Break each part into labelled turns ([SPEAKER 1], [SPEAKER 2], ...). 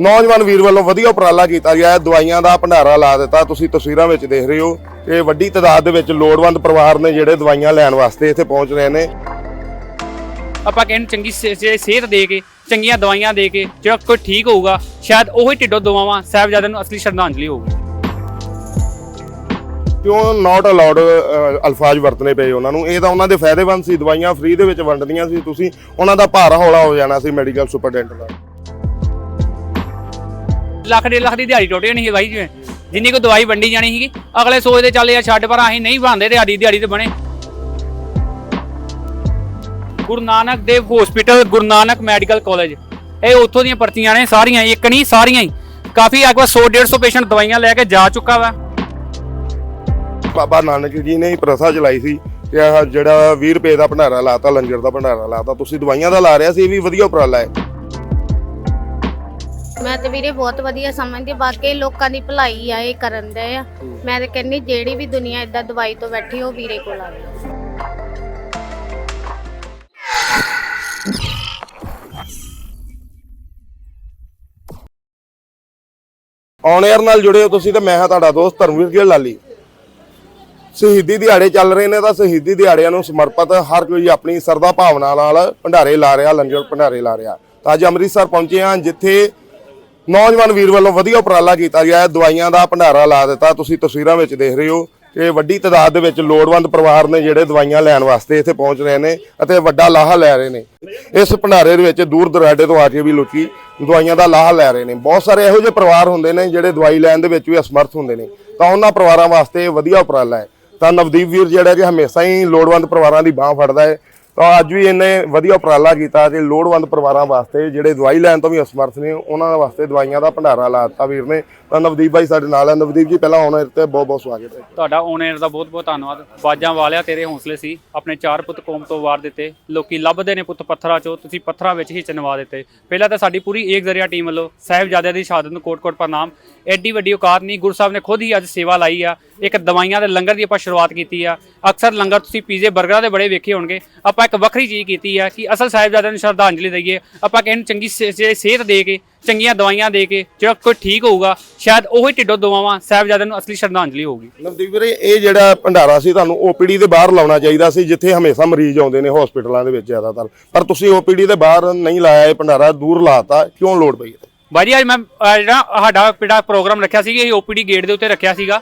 [SPEAKER 1] ਨੌਜਵਾਨ ਵੀਰ ਵੱਲੋਂ ਵਧੀਆ ਉਪਰਾਲਾ ਕੀਤਾ ਗਿਆ ਹੈ। ਦਵਾਈਆਂ ਦਾ ਭੰਡਾਰਾ ਲਾ ਦਿੱਤਾ। ਤੁਸੀਂ ਤਸਵੀਰਾਂ ਵਿੱਚ ਦੇਖ ਰਹੇ ਹੋ ਕਿ ਵੱਡੀ ਤਾਦਾਦ ਦੇ ਵਿੱਚ ਲੋੜਵੰਦ ਪਰਿਵਾਰ ਨੇ ਜਿਹੜੇ ਦਵਾਈਆਂ ਲੈਣ ਵਾਸਤੇ ਇੱਥੇ ਪਹੁੰਚ ਰਹੇ ਨੇ।
[SPEAKER 2] ਆਪਾਂ ਕਹਿੰਦੇ ਚੰਗੀ ਸੇ- ਸੇ- ਸਿਹਤ ਦੇ ਕੇ ਚੰਗੀਆਂ ਦਵਾਈਆਂ ਦੇ ਕੇ ਜਿਹੜਾ ਕੋਈ ਠੀਕ ਹੋਊਗਾ ਸ਼ਾਇਦ ਉਹੀ ਢਿੱਡੋਂ ਦਵਾਵਾਂ ਸਾਹਿਬਜ਼ਾਦਿਆਂ ਨੂੰ ਅਸਲੀ ਸ਼ਰਧਾਂਜਲੀ ਹੋਊਗੀ।
[SPEAKER 1] ਕਿਉਂ ਨਾਟ ਅਲਾਉਡ ਅਲਫਾਜ਼ ਵਰਤਨੇ ਪਏ ਉਹਨਾਂ ਨੂੰ? ਇਹ ਤਾਂ ਉਹਨਾਂ ਦੇ ਫਾਇਦੇਮੰਦ ਸੀ। ਦਵਾਈਆਂ ਫ੍ਰੀ ਦੇ ਵਿੱਚ ਵੰਡਦੀਆਂ ਸੀ। ਤੁਸੀਂ ਉਹਨਾਂ ਦਾ ਭਾਰ ਹੌਲਾ ਹੋ ਜਾਣਾ ਸੀ ਮੈਡੀਕਲ ਸੁਪਰਡੈਂਟ ਦਾ।
[SPEAKER 2] ਲੱਖ ਡੇਢ ਲੱਖ ਦੀ ਦਿਹਾੜੀ ਟੁੱਟ ਨਹੀਂ ਸੀ ਬਾਈ ਜਿਵੇਂ ਜਿੰਨੀ ਕੋ ਦਵਾਈ ਵੰਡੀ ਜਾਣੀ ਸੀਗੀ, ਅਗਲੇ ਸੋਚਦੇ ਚੱਲ ਯਾਰ ਛੱਡ ਪਰ ਅਸੀਂ ਨਹੀਂ ਬਣਦੇ ਦਿਹਾੜੀ ਦਿਹਾੜੀ ਤੇ ਬਣੇ। Guru Nanak Dev hospital Guru Nanak medical college ਇਹ ਉੱਥੋਂ ਦੀਆਂ ਪਰਚੀਆਂ ਨੇ, ਸਾਰੀਆਂ ਇੱਕ ਨਹੀਂ, ਸਾਰੀਆਂ ਹੀ। ਕਾਫੀ ਅੱਗੇ 100 150 ਪੇਸ਼ੈਂਟ ਦਵਾਈਆਂ ਲੈ ਕੇ ਜਾ ਚੁੱਕਾ ਵਾ।
[SPEAKER 1] ਬਾਬਾ ਨਾਨਕ ਜੀ ਨੇ ਹੀ ਪ੍ਰਥਾ ਚਲਾਈ ਸੀ ਕਿ ਇਹ ਜਿਹੜਾ 20 ਰੁਪਏ ਦਾ ਭੰਡਾਰਾ ਲਾਤਾ, ਲੰਗਰ ਦਾ ਭੰਡਾਰਾ ਲਾਤਾ, ਤੁਸੀਂ ਦਵਾਈਆਂ ਦਾ ਲਾ ਰਿਹਾ ਸੀ, ਇਹ ਵੀ ਵਧੀਆ ਉਪਰਾਲਾ ਹੈ।
[SPEAKER 3] ਮੈਂ ਤੇ ਵੀਰੇ ਬਹੁਤ ਵਧੀਆ ਸਮਝਦੀ। ਬਾਕੀ ਲੋਕਾਂ ਦੀ ਭਲਾਈ ਆ ਇਹ ਕਰਨ ਦੇ ਆ। ਮੈਂ ਤੇ ਕਹਿੰਨੀ ਜਿਹੜੀ ਵੀ ਦੁਨੀਆ ਇਦਾਂ ਦਵਾਈ ਤੋਂ ਬੈਠੀ ਉਹ ਵੀਰੇ ਕੋਲ ਆਵੇ
[SPEAKER 1] ਔਨ 에ਅਰ ਨਾਲ ਜੁੜੇ ਹੋ ਤੁਸੀਂ ਤੇ ਮੈਂ ਹਾਂ ਤੁਹਾਡਾ ਦੋਸਤ ਧਰਮਵੀਰ ਗਿੱਲ ਲਾਲੀ। ਸ਼ਹੀਦੀ ਦਿਹਾੜੇ ਚੱਲ ਰਹੇ ਨੇ ਤਾਂ ਸ਼ਹੀਦੀ ਦਿਹਾੜਿਆਂ ਨੂੰ ਸਮਰਪਿਤ ਹਰ ਕੋਈ ਆਪਣੀ ਸਰਦਾ ਭਾਵਨਾ ਨਾਲ ਭੰਡਾਰੇ ਲਾ ਰਿਹਾ ਲੰਗਰ ਭੰਡਾਰੇ ਲਾ ਰਿਹਾ। ਤਾਂ ਅੱਜ ਅੰਮ੍ਰਿਤਸਰ ਪਹੁੰਚੇ ਹਾਂ ਜਿੱਥੇ ਨੌਜਵਾਨ ਵੀਰ ਵੱਲੋਂ ਵਧੀਆ ਉਪਰਾਲਾ ਕੀਤਾ ਗਿਆ ਦਵਾਈਆਂ ਦਾ ਭੰਡਾਰਾ ਲਾ ਦਿੱਤਾ। ਤੁਸੀਂ ਤਸਵੀਰਾਂ ਵਿੱਚ ਦੇਖ ਰਹੇ ਹੋ ਕਿ ਵੱਡੀ ਤਾਦਾਦ ਦੇ ਵਿੱਚ ਲੋੜਵੰਦ ਪਰਿਵਾਰ ਨੇ ਜਿਹੜੇ ਦਵਾਈਆਂ ਲੈਣ ਵਾਸਤੇ ਇੱਥੇ ਪਹੁੰਚ ਰਹੇ ਨੇ ਅਤੇ ਵੱਡਾ ਲਾਹਾ ਲੈ ਰਹੇ ਨੇ। ਇਸ ਭੰਡਾਰੇ ਦੇ ਵਿੱਚ ਦੂਰ ਦਰਾਡੇ ਤੋਂ ਆ ਕੇ ਵੀ ਲੋਕੀ ਦਵਾਈਆਂ ਦਾ ਲਾਹਾ ਲੈ ਰਹੇ ਨੇ। ਬਹੁਤ ਸਾਰੇ ਇਹੋ ਜਿਹੇ ਪਰਿਵਾਰ ਹੁੰਦੇ ਨੇ ਜਿਹੜੇ ਦਵਾਈ ਲੈਣ ਦੇ ਵਿੱਚ ਵੀ ਅਸਮਰਥ ਹੁੰਦੇ ਨੇ। ਤਾਂ ਉਹਨਾਂ ਪਰਿਵਾਰਾਂ ਵਾਸਤੇ ਵਧੀਆ ਉਪਰਾਲਾ ਹੈ। ਤਾਂ ਨਵਦੀਪ ਵੀਰ ਜਿਹੜਾ ਕਿ ਹਮੇਸ਼ਾ ਹੀ ਲੋੜਵੰਦ ਪਰਿਵਾਰਾਂ ਦੀ ਬਾਹ ਫੜਦਾ ਹੈ। ਤਾਂ ਅੱਜ ਵੀ ਇਹਨੇ ਵਧੀਆ ਉਪਰਾਲਾ ਕੀਤਾ ਕਿ ਲੋੜਵੰਦ ਪਰਿਵਾਰਾਂ ਵਾਸਤੇ ਜਿਹੜੇ ਦਵਾਈ ਲੈਣ ਤੋਂ ਵੀ ਅਸਮਰਥ ਨੇ, ਉਹਨਾਂ ਵਾਸਤੇ ਦਵਾਈਆਂ ਦਾ ਭੰਡਾਰਾ ਲਾ ਦਿੱਤਾ ਵੀਰ ਨੇ। ਤਾਂ ਨਵਦੀਪ ਭਾਈ ਸਾਡੇ ਨਾਲ ਹੈ ਨਵਦੀਪ ਜੀ, ਪਹਿਲਾਂ ਆਉਣਾ ਤੇ ਬਹੁਤ ਬਹੁਤ ਸਵਾਗਤ ਹੈ
[SPEAKER 2] ਤੁਹਾਡਾ ਓਨਰ ਦਾ ਬਹੁਤ ਬਹੁਤ ਧੰਨਵਾਦ। ਬਾਜਾਂ ਵਾਲਿਆ, ਤੇਰੇ ਹੌਸਲੇ ਸੀ। ਆਪਣੇ ਚਾਰ ਪੁੱਤ ਕੌਮ ਤੋਂ ਵਾਰ ਦਿੱਤੇ। ਲੋਕੀ ਲੱਭਦੇ ਨੇ ਪੁੱਤ ਪੱਥਰਾਂ ਚੋਂ। ਤੁਸੀਂ ਪੱਥਰਾਂ ਵਿੱਚ ਹੀ ਚਨਵਾ ਦਿੱਤੇ। ਪਹਿਲਾਂ ਤਾਂ ਸਾਡੀ ਪੂਰੀ ਏਕ ਜ਼ਰੀਆ ਟੀਮ ਵੱਲੋਂ ਸਾਹਿਬਜ਼ਾਦਿਆਂ ਦੀ ਸ਼ਹਾਦਤ ਨੂੰ ਕੋਟ-ਕੋਟ ਪ੍ਰਣਾਮ। ਐਡੀ ਵੱਡੀ ਔਕਾਤ ਨਹੀਂ। ਗੁਰੂ ਸਾਹਿਬ ਨੇ ਖੁਦ ਹੀ ਅੱਜ ਸੇਵਾ ਲਾਈ ਆ। ਇੱਕ ਦਵਾਈਆਂ ਦੇ ਲੰਗਰ ਦੀ ਆਪਾਂ ਸ਼ੁਰੂਆਤ ਕੀਤੀ ਆ। ਅਕਸਰ ਲੰਗਰ ਤੁਸੀਂ ਪੀਜ਼ੇ 버ਗਰਾਂ ਦੇ ਬੜੇ ਵੇਖੇ ਹੋਣਗੇ। ਆਪਾਂ ਇੱਕ ਵੱਖਰੀ ਚੀਜ਼ ਕੀਤੀ ਆ ਕਿ ਅਸਲ ਸਾਹਿਬਜ਼ਾਦਿਆਂ ਨੂੰ ਸ਼ਰਧਾਂਜਲੀ ਦਈਏ। ਆਪਾਂ ਕਹਿੰਦੇ ਚੰਗੀ ਸਿਹਤ ਦੇ ਕੇ ਚੰਗੀਆਂ ਦਵਾਈਆਂ ਦੇ ਕੇ ਜਿਹੜਾ ਕੋਈ ਠੀਕ ਹੋਊਗਾ ਸ਼ਾਇਦ ਉਹੀ ਢਿੱਡੋਂ ਦਵਾਵਾਂ ਸਾਹਿਬਜ਼ਾਦਿਆਂ ਨੂੰ ਅਸਲੀ ਸ਼ਰਧਾਂਜਲੀ ਹੋਊਗੀ।
[SPEAKER 1] ਨਵਦੀਪ ਵੀਰੇ ਇਹ ਜਿਹੜਾ ਭੰਡਾਰਾ ਸੀ ਤੁਹਾਨੂੰ ਓਪੀਡੀ ਦੇ ਬਾਹਰ ਲਾਉਣਾ ਚਾਹੀਦਾ ਸੀ ਜਿੱਥੇ ਹਮੇਸ਼ਾ ਮਰੀਜ਼ ਆਉਂਦੇ ਨੇ ਹਸਪੀਟਲਾਂ ਦੇ ਵਿੱਚ ਜ਼ਿਆਦਾਤਰ। ਪਰ ਤੁਸੀਂ ਓਪੀਡੀ ਦੇ ਬਾਹਰ ਨਹੀਂ ਲਾਇਆ ਇਹ ਭੰਡਾਰਾ ਦੂਰ ਲਾਤਾ ਕਿਉਂ ਲੋੜ ਪਈ ਹੈ
[SPEAKER 2] ਬਾਈ ਜੀ ਅੱਜ ਮੈਂ ਅਹ ਜਿਹੜਾ ਸਾਡਾ ਪਿੰਡਾ ਪ੍ਰੋਗਰਾਮ ਰੱਖਿਆ ਸੀ ਇਹ ਓਪੀਡੀ ਗੇਟ ਦੇ ਉੱਤੇ ਰੱਖਿਆ ਸੀਗਾ।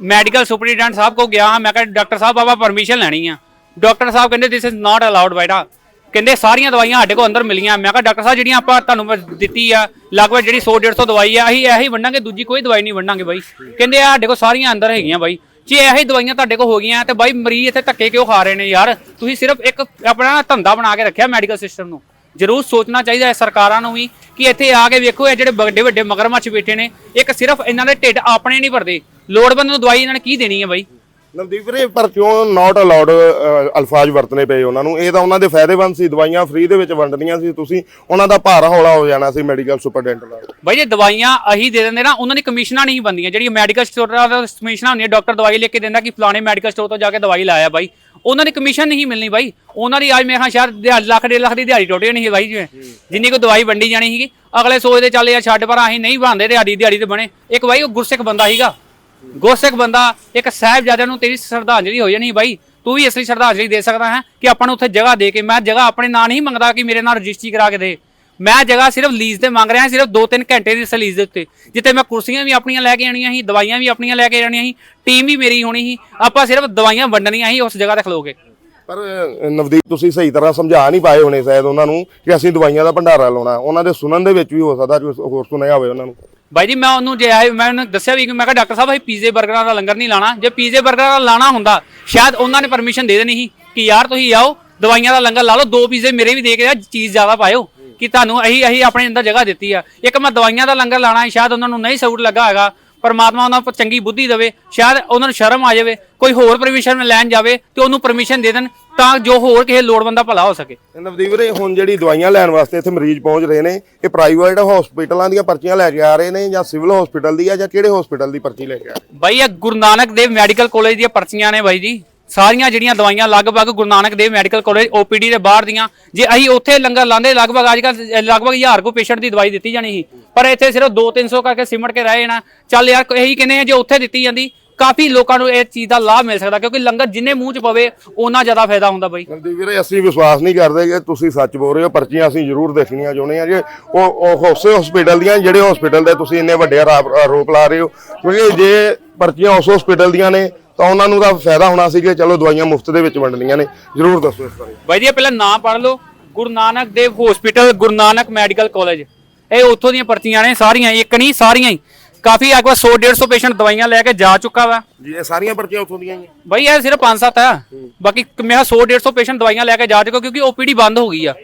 [SPEAKER 2] ਮੈਡੀਕਲ ਸੁਪਰੀਡੈਂਟ ਸਾਹਿਬ ਕੋ ਗਿਆ ਮੈਂ ਕਿਹਾ ਡਾਕਟਰ ਸਾਹਿਬ ਆਪਾਂ ਪਰਮਿਸ਼ਨ ਲੈਣੀ ਆ। ਡਾਕਟਰ ਸਾਹਿਬ ਕਹਿੰਦੇ ਥਿਸ ਇਜ਼ ਨਾਟ ਅਲਾਉਡ ਬੇਟਾ। ਕਹਿੰਦੇ ਸਾਰੀਆਂ ਦਵਾਈਆਂ ਸਾਡੇ ਕੋਲ ਅੰਦਰ ਮਿਲੀਆਂ। ਮੈਂ ਕਿਹਾ, ਡਾਕਟਰ ਸਾਹਿਬ, ਜਿਹੜੀਆਂ ਆਪਾਂ ਤੁਹਾਨੂੰ ਮੈਂ ਦਿੱਤੀ ਆ, ਲਗਭਗ ਜਿਹੜੀ 100 150 ਦਵਾਈ ਆ, ਅਸੀਂ ਇਹੀ ਵੰਡਾਂਗੇ, ਦੂਜੀ ਕੋਈ ਦਵਾਈ ਨਹੀਂ ਵੰਡਾਂਗੇ ਬਾਈ। ਕਹਿੰਦੇ ਆ, ਸਾਡੇ ਕੋਲ ਸਾਰੀਆਂ ਅੰਦਰ ਹੈਗੀਆਂ ਬਾਈ। ਜੇ ਇਹੀ ਦਵਾਈਆਂ ਤੁਹਾਡੇ ਕੋਲ ਹੋ ਗਈਆਂ, ਤੇ ਬਾਈ ਮਰੀਜ਼ ਇੱਥੇ ਧੱਕੇ ਕਿਉਂ ਖਾ ਰਹੇ ਨੇ ਯਾਰ? ਤੁਸੀਂ ਸਿਰਫ ਇੱਕ ਆਪਣਾ ਧੰਦਾ ਬਣਾ ਕੇ ਰੱਖਿਆ ਮੈਡੀਕਲ ਸਿਸਟਮ ਨੂੰ। ਜ਼ਰੂਰ ਸੋਚਣਾ ਚਾਹੀਦਾ ਹੈ ਸਰਕਾਰਾਂ ਨੂੰ ਵੀ ਕਿ ਇੱਥੇ ਆ ਕੇ ਵੇਖੋ, ਇਹ ਜਿਹੜੇ ਵੱਡੇ ਵੱਡੇ ਮਗਰਮੱਛ ਬੈਠੇ ਨੇ, ਇੱਕ ਸਿਰਫ ਇਹਨਾਂ ਦੇ ਢਿੱਡ ਆਪਣੇ ਨਹੀਂ ਭਰਦੇ। ਲੋੜਵੰਦ ਨੂੰ ਦਵਾਈ ਇਹਨਾਂ ਨੇ ਕੀ ਦੇਣੀ ਹੈ ਬਾਈ?
[SPEAKER 1] ਨਵਦੀਪ ਵੀਰੇ ਪਰ ਕਿਉਂ ਨਾਟ ਅਲਾਉਡ ਅਲਫਾਜ਼ ਵਰਤਨੇ ਪਏ ਉਹਨਾਂ ਨੂੰ? ਇਹ ਤਾਂ ਉਹਨਾਂ ਦੇ ਫਾਇਦੇਮੰਦ ਸੀ ਦਵਾਈਆਂ ਫ੍ਰੀ ਦੇ ਵਿੱਚ ਵੰਡਦੀਆਂ ਸੀ। ਤੁਸੀਂ ਉਹਨਾਂ ਦਾ ਭਾਰ ਹੌਲਾ ਹੋ ਜਾਣਾ ਸੀ ਮੈਡੀਕਲ ਸੁਪਰਡੈਂਟ ਦਾ
[SPEAKER 2] ਬਾਈ ਜੇ ਦਵਾਈਆਂ ਅਹੀ ਦੇ ਦਿੰਦੇ ਨਾ ਉਹਨਾਂ ਦੀ ਕਮਿਸ਼ਨਾਂ ਨਹੀਂ ਬੰਦੀਆਂ ਜਿਹੜੀ ਮੈਡੀਕਲ ਸਟੋਰ ਦਾ ਕਮਿਸ਼ਨਾਂ ਹੁੰਦੀਆਂ ਡਾਕਟਰ ਦਵਾਈ ਲਿਖ ਕੇ ਦਿੰਦਾ ਕਿ ਫਲਾਣੇ ਮੈਡੀਕਲ ਸਟੋਰ ਤੋਂ ਜਾ ਕੇ ਦਵਾਈ ਲਾਇਆ ਬਾਈ। ਉਹਨਾਂ ਦੀ ਕਮਿਸ਼ਨ ਨਹੀਂ ਮਿਲਣੀ ਬਾਈ। ਉਹਨਾਂ ਦੀ ਅੱਜ ਮੇਰੇ ਖਿਆਲ ਸ਼ਾਇਦ ਦਿਹਾ- ਲੱਖ ਡੇਢ ਲੱਖ ਦੀ ਦਿਹਾੜੀ ਟੁੱਟ ਜਾਣੀ ਸੀ ਬਾਈ ਜਿਵੇਂ। ਜਿੰਨੀ ਕੋ ਦਵਾਈ ਵੰਡੀ ਜਾਣੀ ਸੀਗੀ। ਅਗਲੇ ਸੋਚਦੇ ਚੱਲ ਯਾਰ ਛੱਡ ਪਰ ਅਸੀਂ ਨਹੀਂ ਬਣਦੇ ਦਿਹਾੜੀ ਦਿਹਾੜੀ ਤੇ ਬਣੇ। ਇੱਕ ਬਾਈ ਉਹ ਗੁਰਸਿੱਖ ਬੰਦਾ ਸੀਗਾ। ਗੁਰਸਿੱਖ ਬੰਦਾ, ਇੱਕ ਸਾਹਿਬਜ਼ਾਦਿਆਂ ਨੂੰ ਤੇਰੀ ਸ਼ਰਧਾਂਜਲੀ ਹੋ ਜਾਣੀ ਬਾਈ। ਤੂੰ ਵੀ ਅਸਲੀ ਸ਼ਰਧਾਂਜਲੀ ਦੇ ਸਕਦਾ ਹੈ ਕਿ ਆਪਾਂ ਨੂੰ ਉੱਥੇ ਜਗ੍ਹਾ ਦੇ ਕੇ, ਮੈਂ ਜਗ੍ਹਾ ਆਪਣੇ ਨਾਂ ਨਹੀਂ ਮੰਗਦਾ ਕਿ ਮੇਰੇ ਨਾਲ ਰਜਿਸਟਰੀ ਕਰਾ ਕੇ ਦੇ। ਮੈਂ ਜਗ੍ਹਾ ਸਿਰਫ ਲੀਜ਼ ਤੇ ਮੰਗ ਰਿਹਾ, ਸਿਰਫ 2-3 ਘੰਟੇ ਦੀ ਲੀਜ਼ ਦੇ ਉੱਤੇ। ਜਿੱਥੇ ਮੈਂ ਕੁਰਸੀਆਂ ਵੀ ਆਪਣੀਆਂ ਲੈ ਕੇ ਆਣੀਆਂ ਸੀ, ਦਵਾਈਆਂ ਵੀ ਆਪਣੀਆਂ ਲੈ ਕੇ ਆਣੀਆਂ ਸੀ, ਟੀਮ ਵੀ ਮੇਰੀ ਹੋਣੀ ਸੀ, ਆਪਾਂ ਸਿਰਫ ਦਵਾਈਆਂ ਵੰਡਣੀਆਂ ਸੀ, ਉਸ ਜਗ੍ਹਾ ਤੇ ਖਲੋ ਕੇ।
[SPEAKER 1] ਪਰ ਨਵਦੀਪ, ਤੁਸੀਂ ਸਹੀ ਤਰ੍ਹਾਂ ਸਮਝਾ ਨਹੀਂ ਪਾਏ ਹੋਣੇ ਸ਼ਾਇਦ ਉਹਨਾਂ ਨੂੰ ਕਿ ਅਸੀਂ ਦਵਾਈਆਂ ਦਾ ਭੰਡਾਰਾ ਲਾਉਣਾ। ਉਹਨਾਂ ਦੇ ਸੁਣਨ ਦੇ ਵਿੱਚ ਵੀ ਹੋ ਸਕਦਾ ਹੋਰ ਸੁਣਿਆ ਹੋਵੇ ਉਹਨਾਂ ਨੂੰ।
[SPEAKER 2] ਬਾਈ ਜੀ, ਮੈਂ ਉਹਨੂੰ ਜੇ ਆਏ, ਮੈਂ ਉਹਨੂੰ ਦੱਸਿਆ ਵੀ ਕਿ ਮੈਂ ਕਿਹਾ ਡਾਕਟਰ ਸਾਹਿਬ, ਅਸੀਂ ਪੀਜ਼ੇ 버ਗਰਾਂ ਦਾ ਲੰਗਰ ਨਹੀਂ ਲਾਣਾ। ਜੇ ਪੀਜ਼ੇ 버ਗਰਾਂ ਦਾ ਲਾਣਾ ਹੁੰਦਾ, ਸ਼ਾਇਦ ਉਹਨਾਂ ਨੇ ਪਰਮਿਸ਼ਨ ਦੇ ਦੇਣੀ ਸੀ ਕਿ ਯਾਰ ਤੁਸੀਂ ਆਓ, ਦਵਾਈਆਂ ਦਾ ਲੰਗਰ ਲਾ ਲਓ, ਦੋ ਪੀਜ਼ੇ ਮੇਰੇ ਵੀ ਦੇ ਕੇ ਚੀਜ਼ ਜ਼ਿਆਦਾ ਪਾਇਓ, ਕਿ ਤੁਹਾਨੂੰ ਅਸੀਂ ਅਸੀਂ ਆਪਣੇ ਅੰਦਰ ਜਗ੍ਹਾ ਦਿੱਤੀ ਆ। ਇੱਕ ਮੈਂ ਦਵਾਈਆਂ ਦਾ ਲੰਗਰ ਲਾਣਾ ਸੀ, ਸ਼ਾਇਦ ਉਹਨਾਂ ਨੂੰ ਨਹੀਂ ਸੂਟ ਲੱਗਾ ਹੈਗਾ, ਪਰਮਾਤਮਾ ਉਹਨਾਂ ਨੂੰ ਚੰਗੀ ਬੁੱਧੀ ਦੇਵੇ, ਸ਼ਾਇਦ ਉਹਨਾਂ ਨੂੰ ਸ਼ਰਮ ਆ ਜਾਵੇ, ਕੋਈ ਹੋਰ ਪਰਮਿਸ਼ਨ ਲੈਣ ਜਾਵੇ, ਤੇ ਉਹਨੂੰ ਪਰਮਿਸ਼ਨ ਦੇ ਦੇਣ ਤਾਂ ਜੋ ਹੋਰ ਕਿਸੇ ਲੋੜਵੰਦ ਦਾ ਭਲਾ ਹੋ ਸਕੇ।
[SPEAKER 1] ਨਵਦੀਪ ਵੀਰੇ ਹੁਣ ਜਿਹੜੀ ਦਵਾਈਆਂ ਲੈਣ ਵਾਸਤੇ ਇੱਥੇ ਮਰੀਜ਼ ਪਹੁੰਚ ਰਹੇ ਨੇ ਇਹ ਪ੍ਰਾਈਵੇਟ ਹਸਪੀਟਲਾਂ ਦੀਆਂ ਪਰਚੀਆਂ ਲੈ ਕੇ ਆ ਰਹੇ ਨੇ ਜਾਂ ਸਿਵਲ ਹਸਪੀਟਲ ਦੀ ਆ ਜਾਂ ਕਿਹੜੇ ਹਸਪੀਟਲ ਦੀ ਪਰਚੀ ਲੈ ਕੇ ਆ ਰਹੇ?
[SPEAKER 2] ਬਾਈ ਇਹ ਗੁਰੂ ਨਾਨਕ ਦੇਵ ਮੈਡੀਕਲ ਕਾਲਜ ਦੀਆਂ ਪਰਚੀਆਂ ਨੇ ਬਾਈ ਜੀ। ਸਾਰੀਆਂ ਜਿਹੜੀਆਂ ਦਵਾਈਆਂ ਲਗਭਗ Guru Nanak Dev medical college OPD ਦੇ ਬਾਹਰ ਦੀਆਂ। ਜੇ ਅਸੀਂ ਉੱਥੇ ਲੰਗਰ ਲਾਉਂਦੇ ਲਗਭਗ ਅੱਜ ਕੱਲ ਲਗਭਗ 1000 ਕੋ ਪੇਸ਼ੈਂਟ ਦੀ ਦਵਾਈ ਦਿੱਤੀ ਜਾਣੀ ਸੀ। ਪਰ ਇੱਥੇ ਸਿਰਫ 2-300 ਕਰਕੇ ਸਿਮਟ ਕੇ ਰਹੇ ਨਾ ਚੱਲ ਯਾਰ ਇਹੀ ਕਹਿੰਦੇ ਆ ਜੇ ਉੱਥੇ ਦਿੱਤੀ ਜਾਂਦੀ ਕਾਫੀ ਲੋਕਾਂ ਨੂੰ ਇਹ ਚੀਜ਼ ਦਾ ਲਾਭ ਮਿਲ ਸਕਦਾ ਕਿਉਂਕਿ ਲੰਗਰ ਜਿੰਨੇ ਮੂੰਹ 'ਚ ਪਵੇ ਉਹਨਾਂ ਜ਼ਿਆਦਾ ਫਾਇਦਾ ਹੁੰਦਾ ਬਾਈ।
[SPEAKER 1] ਮਨਦੀਪ ਵੀਰੇ ਅਸੀਂ ਵਿਸ਼ਵਾਸ ਨਹੀਂ ਕਰਦੇ ਕਿ ਤੁਸੀਂ ਸੱਚ ਬੋਲ ਰਹੇ ਹੋ ਪਰਚੀਆਂ ਅਸੀਂ ਜ਼ਰੂਰ ਦੇਖਣੀਆਂ ਚਾਹੁੰਦੇ ਜੇ ਉਹ ਉਹ ਉਸੇ ਹਸਪੀਟਲ ਦੀਆਂ ਜਿਹੜੇ ਹਸਪੀਟਲ ਦੇ ਤੁਸੀਂ ਇੰਨੇ ਵੱਡੇ ਆਰੋਪ ਲਾ ਰਹੇ ਹੋ। ਕਿਉਂਕਿ ਜੇ ਪਰਚੀਆਂ ਉਸ ਹਸਪੀਟਲ ਦੀਆਂ ਨੇ ਤਾਂ ਉਹਨਾਂ ਨੂੰ ਤਾਂ ਫਾਇਦਾ ਹੋਣਾ ਸੀ ਕਿ ਚਲੋ ਦਵਾਈਆਂ ਮੁਫਤ ਦੇ ਵਿੱਚ ਵੰਡਣੀਆਂ ਨੇ। ਜ਼ਰੂਰ ਦੱਸੋ ਇਸ ਬਾਰੇ।
[SPEAKER 2] ਬਾਈ ਜੀ ਇਹ ਪਹਿਲਾਂ ਨਾਂ ਪੜ੍ਹ ਲਓ। Guru Nanak Dev hospital Guru Nanak medical college ਇਹ ਉੱਥੋਂ ਦੀਆਂ ਪਰਚੀਆਂ ਨੇ ਸਾਰੀਆਂ ਇੱਕ ਨਹੀਂ ਸਾਰੀਆਂ ਹੀ। ਕਾਫੀ ਵਾਰ 100 150 ਪੇਸ਼ੈਂਟ ਦਵਾਈਆਂ ਲੈ ਕੇ ਜਾ ਚੁੱਕਾ ਵਾ।
[SPEAKER 1] ਜੀ ਇਹ ਸਾਰੀਆਂ ਪਰਚੀਆਂ ਉੱਥੋਂ ਦੀਆਂ ਹੀ ਆ।
[SPEAKER 2] ਬਾਈ ਇਹ ਸਿਰਫ 5-7 ਆ। ਬਾਕੀ ਮੈਂ 100 150 ਪੇਸ਼ੈਂਟ ਦਵਾਈਆਂ ਲੈ ਕੇ ਜਾ ਚੁੱਕਾ ਕਿਉਂਕਿ ਓਪੀਡੀ ਬੰਦ ਹੋ ਗਈ ਆ।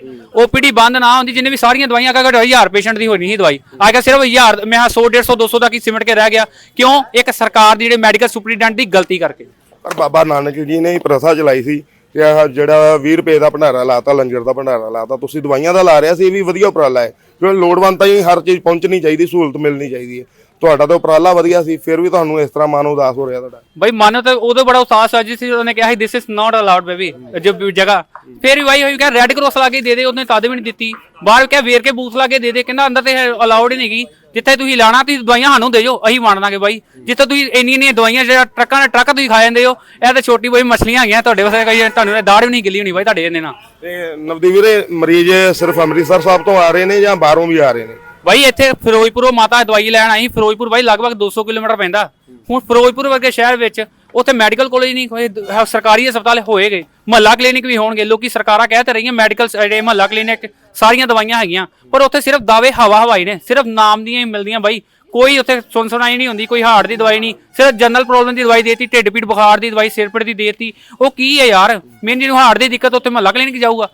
[SPEAKER 2] ਓਪੀਡੀ ਬੰਦ ਨਾ ਹੁੰਦੀ ਜਿੰਨੇ ਵੀ ਸਾਰੀਆਂ ਦਵਾਈਆਂ ਅਗਰ 1000 ਪੇਸ਼ੈਂਟ ਦੀ ਹੋਣੀ ਸੀ ਦਵਾਈ ਆ ਕੇ ਸਿਰਫ 1000 ਮੈਂ 100 150 200 ਤੱਕ ਹੀ ਸਿਮਟ ਕੇ ਰਹਿ ਗਿਆ। ਕਿਉਂ? ਇੱਕ ਸਰਕਾਰ ਦੀ ਜਿਹੜੇ ਮੈਡੀਕਲ ਸੁਪਰੀਡੈਂਟ ਦੀ ਗਲਤੀ ਕਰਕੇ।
[SPEAKER 1] ਪਰ ਬਾਬਾ ਨਾਨਕ ਜੀ ਨੇ ਹੀ ਪ੍ਰਥਾ ਚਲਾਈ ਸੀ ਕਿ ਆਹ ਜਿਹੜਾ 20 ਰੁਪਏ ਦਾ ਭੰਡਾਰਾ ਲਾਤਾ ਲੰਗਰ ਦਾ ਭੰਡਾਰਾ ਲਾਤਾ ਤੁਸੀਂ ਦਵਾਈਆਂ ਦਾ ਲਾ ਰਿਹਾ ਸੀ ਇਹ ਵੀ ਵਧੀਆ ਉਪਰਾਲਾ ਹੈ। ਕਿਉਂਕਿ ਲੋੜਵੰਦ ਹੀ ਹਰ ਚੀਜ਼ ਪਹੁੰਚਣੀ ਚਾਹੀਦੀ ਸਹੂਲਤ ਮਿਲਣੀ ਚਾਹੀਦੀ ਹੈ। ਤੁਹਾਡਾ ਤਾਂ ਉਪਰਾਲਾ ਵਧੀਆ ਸੀ ਫਿਰ ਵੀ ਤੁਹਾਨੂੰ ਇਸ ਤਰ੍ਹਾਂ ਮਨ ਉਦਾਸ ਹੋ ਰਿਹਾ ਤੁਹਾਡਾ।
[SPEAKER 2] ਬਈ ਮਨ ਤਾਂ ਉਦੋਂ ਬੜਾ ਉਸਾਸ ਆ ਜਿਸ ਸੀ ਉਹਨੇ ਕਿਹਾ ਸੀ this is not allowed baby ਜੋ ਵੀ ਜਗ੍ਹਾ। ਫਿਰ ਵੀ ਬਾਈ ਹੋਈ ਕਿਹਾ ਰੈੱਡ ਕ੍ਰੋਸ ਲਾ ਕੇ ਦੇ ਦੇ ਉਹਨੇ ਤਦ ਵੀ ਨਹੀਂ ਦਿੱਤੀ। ਬਾਹਰ ਕਿਹਾ ਵੇਰ ਕੇ ਬੂਥ ਲਾ ਕੇ ਦੇ ਦੇ। ਕਹਿੰਦਾ ਅੰਦਰ ਤੇ ਅਲਾਉਡ ਹੀ ਨਹੀਂ ਗਈ ਜਿੱਥੇ ਤੁਸੀਂ ਲਾਣਾ ਤੁਸੀਂ ਦਵਾਈਆਂ ਸਾਨੂੰ ਦੇ ਜੋ ਅਸੀਂ ਵੰਡ ਦਾਂਗੇ ਬਾਈ। ਜਿੱਥੇ ਤੁਸੀਂ ਇੰਨੀਆਂ ਇੰਨੀਆਂ ਦਵਾਈਆਂ ਜਿਹੜਾ ਟਰੱਕਾਂ ਦੇ ਟਰੱਕ ਤੁਸੀਂ ਖਾ ਜਾਂਦੇ ਹੋ ਇਹ ਤਾਂ ਛੋਟੀ ਬਈ ਮਛਲੀਆਂ ਹੈਗੀਆਂ ਤੁਹਾਡੇ ਵਾਸਤੇ ਕਈ ਤੁਹਾਨੂੰ ਦਾੜ ਵੀ ਨਹੀਂ ਗਿੱਲੀ ਹੋਣੀ ਬਾਈ ਤੁਹਾਡੇ ਇਹਨੇ ਨਾਲ।
[SPEAKER 1] ਤੇ ਨਵਦੀਪ ਵੀਰੇ ਮਰੀਜ਼ ਸਿਰਫ ਅੰਮ੍ਰਿਤਸਰ ਸਾਹਿਬ ਤੋਂ ਆ ਰਹੇ ਨੇ ਜਾਂ ਬਾਹਰੋਂ ਵੀ ਆ ਰਹੇ ਨੇ?
[SPEAKER 2] ਬਾਈ ਇੱਥੇ ਫਿਰੋਜ਼ਪੁਰੋਂ ਮਾਤਾ ਦਵਾਈ ਲੈਣ ਆਈ, ਫਿਰੋਜ਼ਪੁਰ ਬਾਈ ਲਗਭਗ 200 ਕਿਲੋਮੀਟਰ ਪੈਂਦਾ। ਹੁਣ ਫਿਰੋਜ਼ਪੁਰ ਵਰਗੇ ਸ਼ਹਿਰ ਵਿੱਚ ਉੱਥੇ ਮੈਡੀਕਲ ਕਾਲਜ ਨਹੀਂ ਕੋਈ ਸਰਕਾਰੀ ਹਸਪਤਾਲ ਹੋਏਗੇ ਮਹੱਲਾ ਕਲੀਨਿਕ ਵੀ ਹੋਣਗੇ, ਲੋਕੀ ਸਰਕਾਰਾਂ ਕਹਿ ਤੇ ਰਹੀਆਂ ਮੈਡੀਕਲ ਜਿਹੜੇ ਮਹੱਲਾ ਕਲੀਨਿਕ, ਸਾਰੀਆਂ ਦਵਾਈਆਂ ਹੈਗੀਆਂ। ਪਰ ਉੱਥੇ ਸਿਰਫ ਦਾਅਵੇ ਹਵਾ ਹਵਾਈ ਨੇ, ਸਿਰਫ ਨਾਮ ਦੀਆਂ ਹੀ ਮਿਲਦੀਆਂ ਬਾਈ। ਕੋਈ ਉੱਥੇ ਸੁਣ ਸੁਣਾਈ ਨਹੀਂ ਹੁੰਦੀ, ਕੋਈ ਹਾਰਟ ਦੀ ਦਵਾਈ ਨਹੀਂ। ਸਿਰਫ ਜਨਰਲ ਪ੍ਰੋਬਲਮ ਦੀ ਦਵਾਈ ਦੇਤੀ, ਢਿੱਡ ਪੀੜ, ਬੁਖਾਰ ਦੀ ਦਵਾਈ, ਸਿਰ ਪੀੜ ਦੀ ਦੇਤੀ। ਉਹ ਕੀ ਹੈ ਯਾਰ? ਮੈਨੂੰ ਜਿਹਨੂੰ ਹਾਰਟ ਦੀ ਦਿੱਕਤ, ਉੱਥੇ ਮਹੱਲਾ ਕਲੀਨਿਕ ਜਾਊਗਾ।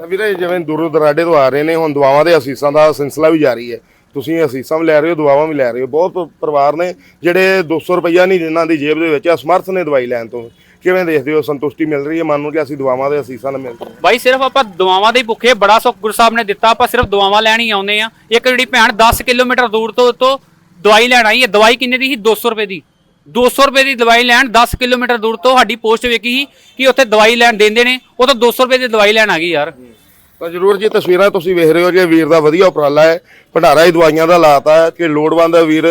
[SPEAKER 1] ਤਾਂ ਵੀਰੇ ਜਿਵੇਂ ਦੂਰੋਂ ਦਰਾਡੇ ਤੋਂ ਆ ਰਹੇ ਨੇ, ਹੁਣ ਦੁਆਵਾਂ ਦੇ ਅਸੀਸਾਂ ਦਾ ਸਿਲਸਿਲਾ ਵੀ ਜਾਰੀ ਹੈ। ਤੁਸੀਂ ਅਸੀਸਾਂ ਵੀ ਲੈ ਰਹੇ ਹੋ, ਦੁਆਵਾਂ ਵੀ ਲੈ ਰਹੇ ਹੋ। ਬਹੁਤ ਪਰਿਵਾਰ ਨੇ ਜਿਹੜੇ 200 ਰੁਪਈਆ ਨਹੀਂ ਜਿਨ੍ਹਾਂ ਦੀ ਜੇਬ ਦੇ ਵਿੱਚ ਅਸਮਰਥ ਨੇ ਦਵਾਈ ਲੈਣ ਤੋਂ। ਕਿਵੇਂ ਦੇਖਦੇ ਹੋ? ਸੰਤੁਸ਼ਟੀ ਮਿਲ ਰਹੀ ਹੈ? ਮਨ ਨੂੰ ਕਿ ਅਸੀਂ ਦੁਆਵਾਂ ਦੇ ਅਸੀਸਾਂ ਨਾਲ ਮਿਲਦੇ ਹਾਂ।
[SPEAKER 2] ਬਾਈ, ਸਿਰਫ ਆਪਾਂ ਦੁਆਵਾਂ ਦੇ ਭੁੱਖੇ ਬੜਾ ਸੁੱਖ ਗੁਰੂ ਸਾਹਿਬ ਨੇ ਦਿੱਤਾ। ਆਪਾਂ ਸਿਰਫ ਦੁਆਵਾਂ ਲੈਣ ਹੀ ਆਉਂਦੇ ਆ ਇੱਕ ਜਿਹੜੀ ਭੈਣ 10 ਕਿਲੋਮੀਟਰ ਦੂਰ ਤੋਂ ਤੋਂ ਦਵਾਈ ਲੈਣ ਆਈ ਹੈ। ਦਵਾਈ ਕਿੰਨੇ ਦੀ ਸੀ? 200 ਰੁਪਏ ਦੀ। 200 ਰੁਪਏ ਦੀ ਦਵਾਈ ਲੈਣ 10 ਕਿਲੋਮੀਟਰ ਦੂਰ ਤੋਂ ਸਾਡੀ ਪੋਸਟ ਵੇਖੀ ਸੀ ਕਿ ਉੱਥੇ ਦਵਾਈ ਲੈਣ ਦਿੰਦੇ ਨੇ, ਉਹ ਤਾਂ 200 ਰੁਪਏ ਦੀ ਦਵਾਈ ਲੈਣ ਆ ਗਈ ਯਾਰ।
[SPEAKER 1] ਤਾਂ ਜਰੂਰ ਜੀ ਤਸਵੀਰਾਂ ਤੁਸੀਂ ਵੇਖ ਰਹੇ ਹੋ ਕਿ ਵੀਰ ਦਾ ਵਧੀਆ ਉਪਰਾਲਾ ਹੈ। ਭੰਡਾਰਾ ਹੀ ਦਵਾਈਆਂ ਦਾ ਲਾਤਾ ਹੈ ਕਿ ਲੋੜਵੰਦ ਵੀਰ,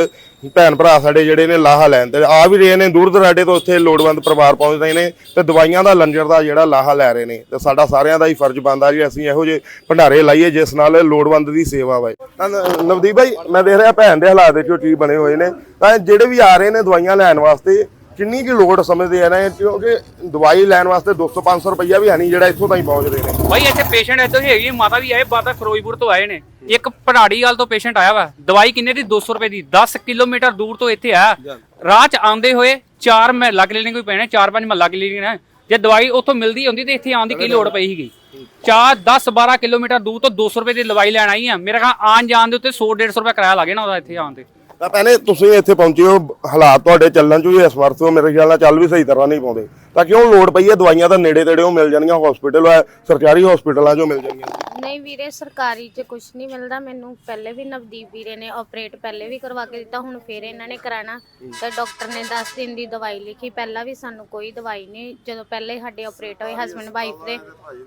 [SPEAKER 1] ਭੈਣ ਭਰਾ ਸਾਡੇ ਜਿਹੜੇ ਨੇ ਲਾਹਾ ਲੈਣ ਤੇ ਆ ਵੀ ਰਹੇ ਨੇ, ਦੂਰ ਦਰਾਡੇ ਤੋਂ ਉੱਥੇ ਲੋੜਵੰਦ ਪਰਿਵਾਰ ਪਹੁੰਚਦੇ ਨੇ ਤੇ ਦਵਾਈਆਂ ਦਾ ਲੰਜਰ ਦਾ ਜਿਹੜਾ ਲਾਹਾ ਲੈ ਰਹੇ ਨੇ। ਤੇ ਸਾਡਾ ਸਾਰਿਆਂ ਦਾ ਹੀ ਫਰਜ਼ ਬਣਦਾ ਜੀ, ਅਸੀਂ ਇਹੋ ਜਿਹੇ ਭੰਡਾਰੇ ਲਾਈਏ ਜਿਸ ਨਾਲ ਲੋੜਵੰਦ ਦੀ ਸੇਵਾ ਵਾਏ ਤਾਂ ਨਵਦੀਪ ਭਾਈ, ਮੈਂ ਦੇਖ ਰਿਹਾ ਭੈਣ ਦੇ ਹਾਲਾਤ ਦੇਖੋ ਕੀ ਬਣੇ ਹੋਏ ਨੇ। ਤਾਂ ਜਿਹੜੇ ਵੀ ਆ ਰਹੇ ਨੇ ਦਵਾਈਆਂ ਲੈਣ ਵਾਸਤੇ ਕਿੰਨੀ ਕੀ ਲੋੜ ਸਮਝਦੇ ਆ ਨਾ ਇਹ? ਕਿਉਂਕਿ ਦਵਾਈ ਲੈਣ ਵਾਸਤੇ 200 500 ਰੁਪਈਆ ਵੀ ਹੈ ਨਹੀਂ ਜਿਹੜਾ ਇੱਥੋਂ ਤਾਈਂ ਪਹੁੰਚਦੇ ਨੇ।
[SPEAKER 2] ਬਾਈ ਇੱਥੇ ਪੇਸ਼ੈਂਟ ਇੱਥੇ ਹੈਗੀ ਮਾਤਾ ਵੀ ਆਏ ਮਾਤਾ ਫਿਰੋਜ਼ਪੁਰ ਤੋਂ ਆਏ ਨੇ। ਇੱਕ ਪੜਾੜੀ ਵਾਲ ਤੋਂ ਪੇਸ਼ੈਂਟ ਆਇਆ ਵਾ ਦਵਾਈ ਕਿੰਨੇ ਦੀ? 200 ਰੁਪਏ ਦੀ। 10 ਕਿਲੋਮੀਟਰ ਦੂਰ ਤੋਂ ਇੱਥੇ ਆ। ਰਾਹ 'ਚ ਆਉਂਦੇ ਹੋਏ ਚਾਰ ਮਹੱਲਾ ਕਲੀਨਿਕ ਵੀ ਪੈਣੇ ਚਾਰ ਪੰਜ ਮਹੱਲਾ ਕਲੀਨਿਕ ਨੇ ਜੇ ਦਵਾਈ ਉੱਥੋਂ ਮਿਲਦੀ ਹੁੰਦੀ ਤੇ ਇੱਥੇ ਆਉਣ ਦੀ ਕੀ ਲੋੜ ਪਈ ਸੀਗੀ? ਚਾਰ 10 12 ਕਿਲੋਮੀਟਰ ਦੂਰ ਤੋਂ 200 ਰੁਪਏ ਦੀ ਦਵਾਈ ਲੈਣ ਆਈ ਆ। ਮੇਰੇ ਖਿਆਲ ਆਣ ਜਾਣ ਦੇ ਉੱਤੇ 100 150 ਰੁਪਏ ਕਿਰਾਇਆ ਲੱਗੇ ਨਾ ਉਹਦਾ ਇੱਥੇ ਆਉਣ ਤੇ।
[SPEAKER 1] ਤਾਂ ਭੈਣੇ ਤੁਸੀਂ ਇੱਥੇ ਪਹੁੰਚੇ ਹੋ ਹਾਲਾਤ ਤੁਹਾਡੇ ਚੱਲਣ ਚ ਵੀ ਅਸਮਰਥ ਹੋ ਮੇਰੇ ਖਿਆਲ ਨਾਲ ਚੱਲ ਵੀ ਸਹੀ ਤਰ੍ਹਾਂ ਨਹੀਂ ਪਾਉਂਦੇ। ਤਾਂ ਕਿਉਂ ਲੋੜ ਪਈ ਹੈ ਦਵਾਈਆਂ ਤਾਂ ਨੇੜੇ ਤੇੜੇ ਉਹ ਮਿਲ ਜਾਣਗੀਆਂ ਹਸਪੀਟਲ ਹੈ ਸਰਕਾਰੀ ਹਸਪੀਟਲਾਂ 'ਚੋਂ ਮਿਲ ਜਾਣਗੀਆਂ?
[SPEAKER 3] ਨਹੀਂ ਵੀਰੇ ਸਰਕਾਰੀ 'ਚ ਕੁਝ ਨਹੀਂ ਮਿਲਦਾ। ਮੈਨੂੰ ਪਹਿਲੇ ਵੀ ਨਵਦੀਪ ਵੀਰੇ ਨੇ ਆਪਰੇਟ ਪਹਿਲੇ ਵੀ ਕਰਵਾ ਕੇ ਦਿੱਤਾ ਹੁਣ ਫੇਰ ਇਹਨਾਂ ਨੇ ਕਰਾਣਾ। ਤੇ ਡਾਕਟਰ ਨੇ 10 ਦਿਨ ਦੀ ਦਵਾਈ ਲਿਖੀ। ਪਹਿਲਾਂ ਵੀ ਸਾਨੂੰ ਕੋਈ ਦਵਾਈ ਨਹੀਂ ਜਦੋਂ ਪਹਿਲੇ ਸਾਡੇ ਆਪਰੇਟ ਹੋਏ ਹਸਬੰਡ ਵਾਈਫ ਦੇ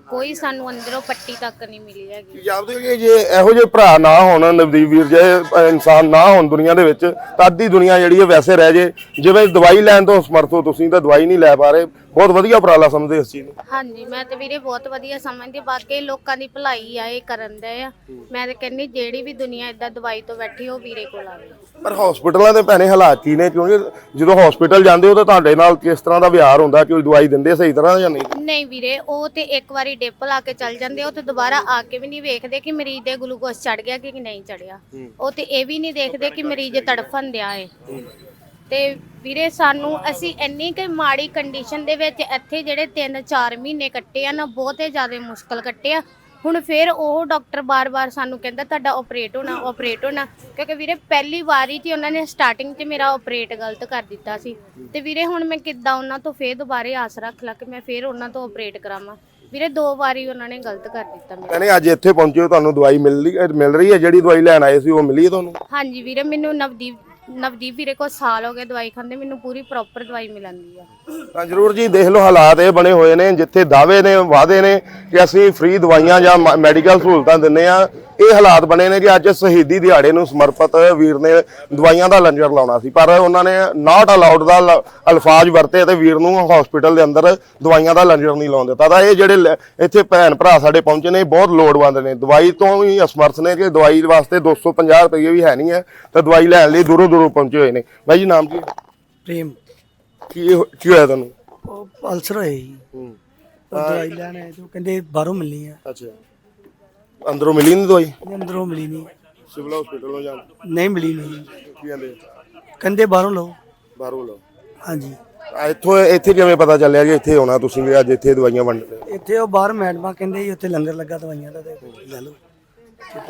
[SPEAKER 3] ਕੋਈ ਸਾਨੂੰ ਅੰਦਰੋਂ ਪੱਟੀ ਤੱਕ ਨਹੀਂ ਮਿਲੀ ਹੈਗੀ।
[SPEAKER 1] ਜਾਪਦੇ ਕਿ ਜੇ ਇਹੋ ਜਿਹੇ ਭਰਾ ਨਾ ਹੋਣ ਨਵਦੀਪ ਵੀਰ ਜੇ ਇਨਸਾਨ ਨਾ ਹੋਣ ਦੁਨੀਆ ਦੇ ਵਿੱਚ ਤਾਂ ਅੱਧੀ ਦੁਨੀਆ ਜਿਹੜੀ ਹੈ ਵੈਸੇ ਰਹਿ ਜੇ। ਜਿਵੇਂ ਦਵਾਈ ਲੈਣ ਤੋਂ ਸਮਰਥ ਹੋ ਤੁਸੀਂ ਤਾਂ ਦਵਾਈ ਨਹੀਂ ਲੈ ਪਾ ਰਹੇ। ਬਹੁਤ ਵਧੀਆ ਉਪਰਾਲਾ ਸਮਝਦੇ ਇਸ ਚੀਜ਼ ਨੂੰ।
[SPEAKER 3] ਹਾਂਜੀ ਮੈਂ ਤੇ ਵੀਰੇ ਬਹੁਤ ਵਧੀਆ ਸਮਝਦੀ। ਬਾਕੀ ਲੋਕਾਂ ਦੀ ਭਲਾਈ ਆ ਇਹ ਕਰਨ ਦੇ ਆ। ਮੈਂ ਤੇ ਕਹਿੰਨੀ ਜਿਹੜੀ ਵੀ ਦੁਨੀਆ ਇਦਾਂ ਦਵਾਈ ਤੋਂ ਬੈਠੀ ਉਹ ਵੀਰੇ ਕੋਲ ਆਵੇ
[SPEAKER 1] ਪਰ ਹਸਪੀਟਲਾਂ ਦੇ ਭੈਣੇ ਹਾਲਾਤ ਕੀ ਨੇ? ਕਿਉਂਕਿ ਜਦੋਂ ਹਸਪੀਟਲ ਜਾਂਦੇ ਹੋ ਤਾਂ ਤੁਹਾਡੇ ਨਾਲ ਕਿਸ ਤਰ੍ਹਾਂ ਦਾ ਵਿਹਾਰ ਹੁੰਦਾ ਕੋਈ ਦਵਾਈ ਦਿੰਦੇ ਸਹੀ ਤਰ੍ਹਾਂ ਜਾਂ ਨਹੀਂ?
[SPEAKER 3] ਨਹੀਂ ਵੀਰੇ ਉਹ ਤੇ ਇੱਕ ਵਾਰੀ ਡਿਪ ਲਾ ਕੇ ਚੱਲ ਜਾਂਦੇ ਉਹ ਤੇ ਦੁਬਾਰਾ ਆ ਕੇ ਵੀ ਨਹੀਂ ਵੇਖਦੇ ਕਿ ਮਰੀਜ਼ ਦੇ ਗਲੂਕੋਜ਼ ਚੜ ਗਿਆ ਕਿ ਨਹੀਂ ਚੜਿਆ ਉਹ ਤੇ ਇਹ ਵੀ ਨਹੀਂ ਦੇਖਦੇ ਕਿ ਮਰੀਜ਼ ਤੜਫਣ ਦਿਆ ਏ। ਤੇ ਵੀਰੇ ਸਾਨੂੰ ਅਸੀਂ ਇੰਨੀ ਕਿ ਮਾੜੀ ਕੰਡੀਸ਼ਨ ਦੇ ਵਿੱਚ ਇੱਥੇ ਜਿਹੜੇ 3-4 ਮਹੀਨੇ ਕੱਟੇ ਆ ਨਾ ਬਹੁਤੇ ਜ਼ਿਆਦਾ ਮੁਸ਼ਕਲ ਕੱਟੇ ਆ। ਹੁਣ ਫਿਰ ਉਹ ਡਾਕਟਰ ਬਾਰ-ਬਾਰ ਸਾਨੂੰ ਕਹਿੰਦਾ ਤੁਹਾਡਾ ਆਪਰੇਟ ਹੋਣਾ ਆਪਰੇਟ ਹੋਣਾ। ਕਿਉਂਕਿ ਵੀਰੇ ਪਹਿਲੀ ਵਾਰੀ ਹੀ ਉਹਨਾਂ ਨੇ ਸਟਾਰਟਿੰਗ 'ਚ ਮੇਰਾ ਆਪਰੇਟ ਗਲਤ ਕਰ ਦਿੱਤਾ ਸੀ। ਤੇ ਵੀਰੇ ਹੁਣ ਮੈਂ ਕਿੱਦਾਂ ਉਹਨਾਂ ਤੋਂ ਫੇਰ ਦੁਬਾਰੇ ਆਸ ਰੱਖ ਲਾ ਕਿ ਮੈਂ ਫੇਰ ਉਹਨਾਂ ਤੋਂ ਆਪਰੇਟ ਕਰਾਵਾਂ। ਵੀਰੇ ਦੋ ਵਾਰੀ ਉਹਨਾਂ ਨੇ ਗਲਤ ਕਰ ਦਿੱਤਾ ਮੇਰਾ।
[SPEAKER 1] ਭੈਣੇ ਅੱਜ ਇੱਥੇ ਪਹੁੰਚੇ ਹੋ ਤੁਹਾਨੂੰ ਦਵਾਈ ਮਿਲ ਰਹੀ ਮਿਲ ਰਹੀ ਹੈ? ਜਿਹੜੀ ਦਵਾਈ ਲੈਣ ਆਏ ਸੀ ਉਹ ਮਿਲੀ ਹੈ ਤੁਹਾਨੂੰ?
[SPEAKER 3] ਹਾਂਜੀ ਵੀਰੇ ਮੈਨੂੰ ਨਵਦੀਪ ਨਵਦੀਪ ਵੀਰੇ ਕੋਲ ਸਾਲ ਹੋ ਗਏ ਦਵਾਈ ਖਾਂਦੇ, ਮੈਨੂੰ ਪੂਰੀ ਪ੍ਰੋਪਰ ਦਵਾਈ ਮਿਲਦੀ ਆ।
[SPEAKER 1] ਤਾਂ ਜਰੂਰ ਜੀ, ਦੇਖ ਲਓ ਹਾਲਾਤ ਇਹ ਬਣੇ ਹੋਏ ਨੇ, ਜਿੱਥੇ ਦਾਅਵੇ ਨੇ, ਵਾਅਦੇ ਨੇ ਕਿ ਅਸੀਂ ਫ੍ਰੀ ਦਵਾਈਆਂ ਜਾਂ ਮੈਡੀਕਲ ਸਹੂਲਤਾਂ ਦਿੰਨੇ ਆ ਇਹ ਹਾਲਾਤ ਬਣੇ ਨੇ ਕਿ ਅੱਜ ਸ਼ਹੀਦੀ ਦਿਹਾੜੇ ਨੂੰ ਸਮਰਪਿਤ ਵੀਰ ਨੇ ਦਵਾਈਆਂ ਦਾ ਲੰਗਰ ਲਾਉਣਾ ਸੀ ਪਰ ਉਹਨਾਂ ਨੇ ਨਾਟ ਅਲਾਉਡ ਦਾ ਅਲਫਾਜ਼ ਵਰਤੇ ਤੇ ਵੀਰ ਨੂੰ ਹਸਪੀਟਲ ਦੇ ਅੰਦਰ ਦਵਾਈਆਂ ਦਾ ਲੰਗਰ ਨਹੀਂ ਲਾਉਣ ਦਿੱਤਾ। ਤਾਂ ਇਹ ਜਿਹੜੇ ਇੱਥੇ ਭੈਣ ਭਰਾ ਸਾਡੇ ਪਹੁੰਚੇ ਨੇ ਬਹੁਤ ਲੋੜਵੰਦ ਨੇ। ਦਵਾਈ ਤੋਂ ਵੀ ਅਸਮਰਥ ਨੇ ਕਿ ਦਵਾਈ ਵਾਸਤੇ 250 ਰੁਪਏ ਵੀ ਹੈ ਨਹੀਂ ਹੈ ਤੇ ਦਵਾਈ ਲੈਣ ਲਈ ਦੂਰੋਂ ਦੂਰੋਂ ਪਹੁੰਚੇ ਹੋਏ ਨੇ। ਬਾਈ ਜੀ ਨਾਮ ਕੀ?
[SPEAKER 4] ਪ੍ਰੇਮ।
[SPEAKER 1] ਕੀ ਕੀ ਹੋਇਆ ਤੁਹਾਨੂੰ?
[SPEAKER 4] ਉਹ ਪਲਸਰ ਹੋਏ ਜੀ।
[SPEAKER 1] ਹੂੰ।
[SPEAKER 4] ਦਵਾਈ ਲੈਣ ਆਏ ਤੇ ਉਹ ਕਹਿੰਦੇ ਬਾਹਰੋਂ ਮਿਲਣੀ ਆ।
[SPEAKER 1] ਅੱਛਾ। ਅੰਦਰੋਂ ਮਿਲੀ ਨਹੀਂ ਦਵਾਈ?
[SPEAKER 4] ਅੰਦਰੋਂ ਮਿਲੀ ਨਹੀਂ।
[SPEAKER 1] ਸਿਵਲ ਹਸਪੀਟਲੋਂ ਜਾਂ
[SPEAKER 4] ਨਹੀਂ ਮਿਲੀ ਨਹੀਂ।
[SPEAKER 1] ਕੀ ਕਹਿੰਦੇ?
[SPEAKER 4] ਕਹਿੰਦੇ ਬਾਹਰੋਂ ਲਓ।
[SPEAKER 1] ਬਾਹਰੋਂ ਲਓ।
[SPEAKER 4] ਹਾਂਜੀ।
[SPEAKER 1] ਆ ਇੱਥੋਂ ਇੱਥੇ ਕਿਵੇਂ ਪਤਾ ਚੱਲਿਆ ਕਿ ਇੱਥੇ ਆਉਣਾ ਤੁਸੀਂ ਵੀ? ਅੱਜ ਇੱਥੇ ਦਵਾਈਆਂ ਵੰਡਦੇ
[SPEAKER 4] ਇੱਥੇ ਉਹ ਬਾਹਰ ਮੈਡਮਾਂ ਕਹਿੰਦੇ ਜੀ ਉੱਥੇ ਲੰਗਰ ਲੱਗਾ ਦਵਾਈਆਂ ਦਾ ਤੇ ਲੈ ਲਓ।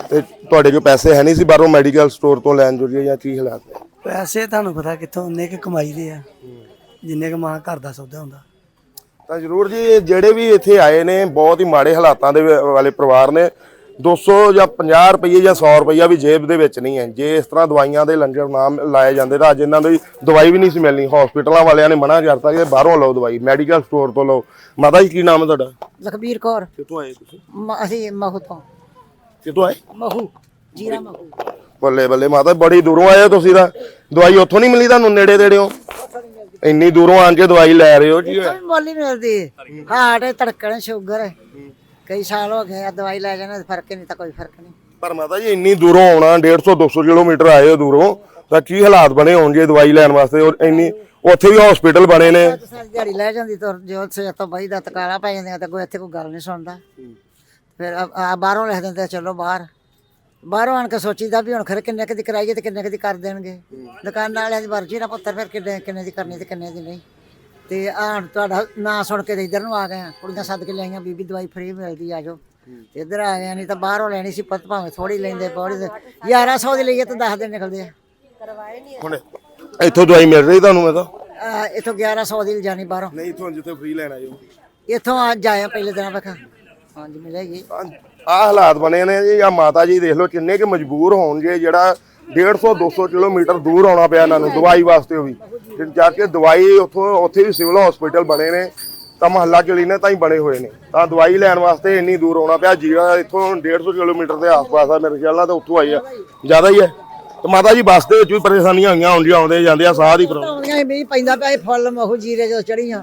[SPEAKER 1] ਤੇ ਤੁਹਾਡੇ ਕੋਲ ਪੈਸੇ ਹੈ ਨਹੀਂ ਸੀ ਬਾਹਰੋਂ ਮੈਡੀਕਲ ਸਟੋਰ ਤੋਂ ਲੈਣ ਜੁੜੀਏ ਜਾਂ ਕੀ ਹਾਲਾਤ ਨੇ?
[SPEAKER 4] ਪੈਸੇ ਤੁਹਾਨੂੰ ਪਤਾ ਕਿੱਥੋਂ ਉਹਨੇ ਕਿ ਕਮਾਈ ਦੇ ਆ। ਜਿੰਨੇ ਕ ਮਾਂ ਘਰ ਦਾ ਸੌਦਾ ਹੁੰਦਾ।
[SPEAKER 1] ਤਾਂ ਜ਼ਰੂਰ ਜੀ ਇਹ ਜਿਹੜੇ ਵੀ ਇੱਥੇ ਆਏ ਨੇ ਬਹੁਤ ਹੀ ਮਾੜੇ ਹਾਲਾਤਾਂ ਦੇ ਵ- ਵਾਲੇ ਪਰਿਵਾਰ ਨੇ। 200 ਜਾਂ 50 ਰੁਪਏ ਜਾਂ 100 ਰੁਪਈਆ ਵੀ ਜੇਬ ਦੇ ਵਿੱਚ ਨਹੀਂ ਹੈ। ਜੇ ਇਸ ਤਰ੍ਹਾਂ ਦਵਾਈਆਂ ਦੇ ਲੰਗਰ ਨਾ ਲਾਏ ਜਾਂਦੇ ਤਾਂ ਅੱਜ ਇਹਨਾਂ ਦੀ ਦਵਾਈ ਵੀ ਨਹੀਂ ਸੀ ਮਿਲਣੀ। ਹਸਪੀਟਲਾਂ ਵਾਲਿਆਂ ਨੇ ਮਨਾ ਕਰਤਾ ਕਿ ਬਾਹਰੋਂ ਲਓ ਦਵਾਈ ਮੈਡੀਕਲ ਸਟੋਰ ਤੋਂ ਲਓ। ਮਾਤਾ ਜੀ ਕੀ ਨਾਮ ਹੈ ਤੁਹਾਡਾ?
[SPEAKER 5] ਲਖਬੀਰ ਕੌਰ।
[SPEAKER 1] ਕਿੱਥੋਂ ਆਏ ਤੁਸੀਂ?
[SPEAKER 5] ਮ- ਅਸੀਂ ਮਹੂ ਤੋਂ।
[SPEAKER 1] ਕਿੱਥੋਂ ਆਏ?
[SPEAKER 5] ਮਹੂ ਜੀਰਾ ਮਹੂ।
[SPEAKER 1] ਬੱਲੇ ਬੱਲੇ ਮਾਤਾ ਬੜੀ ਦੂਰੋਂ ਆਏ ਹੋ ਤੁਸੀਂ ਤਾਂ। ਦਵਾਈ ਉੱਥੋਂ ਨਹੀਂ ਮਿਲੀ ਤੁਹਾਨੂੰ ਨੇੜੇ ਤੇੜਿਓ ਇੰਨੀ ਦੂਰੋਂ ਆਣ ਕੇ ਦਵਾਈ ਲੈ ਰਹੇ ਹੋ
[SPEAKER 5] ਕੋਈ ਮੁੱਲ ਹੀ ਮਿਲਦੀ। ਹਾਰਟ ਧੜਕਣ ਸ਼ੂਗਰ। ਕਈ ਸਾਲ ਹੋ ਗਏ ਆ ਦਵਾਈ ਲੈ ਜਾਣਾ ਫ਼ਰਕ ਹੀ ਨਹੀਂ ਤਾਂ ਕੋਈ ਫ਼ਰਕ ਨਹੀਂ।
[SPEAKER 1] ਪਰ ਮਾਤਾ ਜੀ ਇੰਨੀ ਦੂਰੋਂ ਆਉਣਾ 150 200 ਕਿਲੋਮੀਟਰ ਆਏ ਹੋ ਦੂਰੋਂ ਤਾਂ ਕੀ ਹਾਲਾਤ ਬਣੇ ਹੋਣਗੇ ਦਵਾਈ ਲੈਣ ਵਾਸਤੇ? ਔਰ ਇੰਨੀ ਉੱਥੇ ਵੀ ਹਸਪੀਟਲ ਬਣੇ ਨੇ।
[SPEAKER 5] ਤੇ ਸਾਰੀ ਦਿਹਾੜੀ ਲੈ ਜਾਂਦੀ ਤੁਰ ਜੋ ਸੇ ਤੋਂ ਬਈ ਦਾ ਤਕਾਲਾ ਪੈ ਜਾਂਦੇ ਤੇ ਕੋਈ ਇੱਥੇ ਕੋਈ ਗੱਲ ਨਹੀਂ ਸੁਣਦਾ। ਫਿਰ ਆ- ਆ ਬਾਹਰੋਂ ਲਿਖ ਦਿੰਦੇ ਆ, ਚਲੋ ਬਾਹਰ। ਬਾਹਰੋਂ ਆਣ ਕੇ ਸੋਚੀਦਾ ਵੀ ਹੁਣ ਖਰੇ ਕਿੰਨੇ ਕਦੀ ਕਰਾਈਏ ਤੇ ਕਿੰਨੇ ਕਦੀ ਕਰ ਦੇਣਗੇ। ਦੁਕਾਨ ਵਾਲਿਆਂ ਦੀ ਮਰਜ਼ੀ ਨਾ ਪੁੱਤਰ ਫਿਰ ਕਿੰਨੇ ਕਿੰਨੇ ਦੀ ਕਰਨੀ ਤੇ ਕਿੰਨੇ ਦੀ ਨਹੀਂ। ਤੇ ਆਹ ਹੁਣ ਤੁਹਾਡਾ ਨਾਂ ਸੁਣ ਕੇ ਤੇ ਇੱਧਰ ਨੂੰ ਆ ਗਏ ਆ। ਕੁੜੀਆਂ ਸੱਦ ਕੇ ਲਿਆਈਆਂ ਬੀਬੀ ਦਵਾਈ ਫ੍ਰੀ ਮਿਲਦੀ ਆ ਜਾਓ ਤੇ ਇੱਧਰ ਆ ਗਏ ਆ, ਨਹੀਂ ਤਾਂ ਬਾਹਰੋਂ ਲੈਣੀ ਸੀ ਪੁੱਤ ਭਾਵੇਂ ਥੋੜੀ ਲੈਂਦੇ ਪੌੜੀ 1100 ਦੀ ਲਈਏ ਤਾਂ 10 ਦਿਨ ਨਿਕਲਦੇ ਆ।
[SPEAKER 1] ਹੁਣ ਇੱਥੋਂ ਦਵਾਈ ਮਿਲ ਰਹੀ ਤੁਹਾਨੂੰ ਮੈਂ ਤਾਂ?
[SPEAKER 5] ਇੱਥੋਂ 1100 ਦੀ ਜਾਣੀ ਬਾਹਰੋਂ।
[SPEAKER 1] ਨਹੀਂ ਇੱਥੋਂ ਜਿੱਥੇ ਫ੍ਰੀ ਲੈਣ ਆਇਓ
[SPEAKER 5] ਇੱਥੋਂ ਅੱਜ ਆਇਆ ਪਹਿਲੇ ਦਿਨਾਂ ਵੇਖਾਂ। ਹਾਂਜੀ ਮਿਲੇਗੀ।
[SPEAKER 1] ਆ ਹਾਲਾਤ ਬਣੇ ਨੇ ਜੀ ਆ ਮਾਤਾ ਜੀ ਦੇਖ ਲਓ ਕਿੰਨੇ ਕਿ ਮਜਬੂਰ ਹੋਣਗੇ ਜਿਹੜਾ 150 200 ਕਿਲੋਮੀਟਰ ਦੂਰ ਆਉਣਾ ਪਿਆ ਇਹਨਾਂ ਨੂੰ ਦਵਾਈ ਵਾਸਤੇ ਵੀ। ਤੇ ਜਾ ਕੇ ਦਵਾਈ ਉੱਥੋਂ ਉੱਥੇ ਵੀ ਸਿਵਲ ਹਸਪੀਟਲ ਬਣੇ ਨੇ ਤਾਂ ਮਹੱਲਾ ਕਲੀਨਿਕ ਨੇ ਤਾਂ ਹੀ ਬਣੇ ਹੋਏ ਨੇ। ਤਾਂ ਦਵਾਈ ਲੈਣ ਵਾਸਤੇ ਇੰਨੀ ਦੂਰ ਆਉਣਾ ਪਿਆ ਜੀਰਾ ਇੱਥੋਂ 150 ਕਿਲੋਮੀਟਰ ਦੇ ਆਸ-ਪਾਸ ਆ ਮੇਰੇ ਖਿਆਲ ਨਾਲ ਤਾਂ ਉੱਥੋਂ ਆਈ ਆ। ਜ਼ਿਆਦਾ ਹੀ ਹੈ ਤੇ ਮਾਤਾ ਜੀ ਬੱਸ ਦੇ ਵਿੱਚ ਵੀ ਪਰੇਸ਼ਾਨੀਆਂ ਹੋਈਆਂ ਹੁੰਦੀਆਂ ਆਉਂਦੇ ਜਾਂਦੇ ਆ ਸਾਹ ਦੀ ਪ੍ਰੋਬਲਮ।
[SPEAKER 5] ਆਉਂਦੀਆਂ ਮੀਂਹ ਪੈਂਦਾ ਪਿਆ ਫੁੱਲ ਮਹੂ ਜੀਰੇ ਜਦੋਂ ਚੜੀਆਂ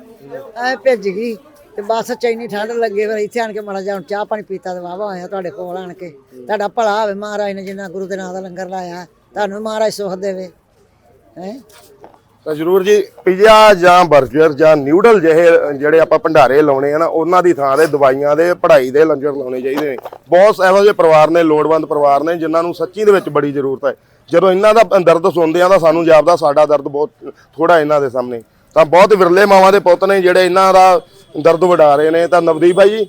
[SPEAKER 5] ਐ ਭਿੱਜ ਗਈ। ਤੇ ਬਸ ਚੈਨੀ ਠੰਡ ਲੱਗੇ ਫਿਰ ਇੱਥੇ ਆਣ ਕੇ ਮਾੜਾ ਜਿਹਾ ਹੁਣ ਚਾਹ ਪਾਣੀ ਪੀਤਾ ਤੇ ਵਾਵਾ ਆਇਆ ਤੁਹਾਡੇ ਕੋਲ ਆਣ ਕੇ। ਤੁਹਾਡਾ ਭਲਾ ਹੋਵੇ ਮਹਾਰਾਜ ਨੇ ਜਿੰਨਾ ਗੁਰੂ ਦੇ ਨਾਮ ਦਾ ਲੰਗਰ ਲਾਇਆ, ਤੁਹਾਨੂੰ ਮਹਾਰਾਜ ਸੁਖ ਦੇਵੇ। ਹੈ?
[SPEAKER 1] ਤਾਂ ਜ਼ਰੂਰ ਜੀ, ਪੀਜ਼ਾ ਜਾਂ 버ਗਰ ਜਾਂ ਨਿਊਡਲ ਜਿਹੇ, ਜਿਹੜੇ ਆਪਾਂ ਭੰਡਾਰੇ ਲਾਉਣੇ ਆ ਨਾ, ਉਹਨਾਂ ਦੀ ਥਾਂ ਤੇ ਦਵਾਈਆਂ ਦੇ, ਪੜ੍ਹਾਈ ਦੇ ਲੰਗਰ ਲਾਉਣੇ ਚਾਹੀਦੇ ਨੇ। ਬਹੁਤ ਇਹੋ ਜਿਹੇ ਪਰਿਵਾਰ ਨੇ, ਲੋੜਵੰਦ ਪਰਿਵਾਰ ਨੇ, ਜਿਨ੍ਹਾਂ ਨੂੰ ਸੱਚੀ ਦੇ ਵਿੱਚ ਬੜੀ ਜ਼ਰੂਰਤ ਹੈ। ਜਦੋਂ ਇਹਨਾਂ ਦਾ ਦਰਦ ਸੁਣਦੇ ਆ, ਤਾਂ ਸਾਨੂੰ ਜਾਪਦਾ ਸਾਡਾ ਦਰਦ ਬਹੁਤ ਥੋੜਾ ਇਹਨਾਂ ਦੇ ਸਾਹਮਣੇ। ਤਾਂ ਬਹੁਤ ਵਿਰਲੇ ਮਾਵਾਂ ਦੇ ਪੁੱਤ ਨੇ, ਜਿਹੜੇ ਇਹਨਾਂ ਦਾ ਦਰਦ ਵਡਾ ਰਹੇ ਨੇ, ਤਾਂ ਨਵਦੀਪ ਭਾਈ ਜੀ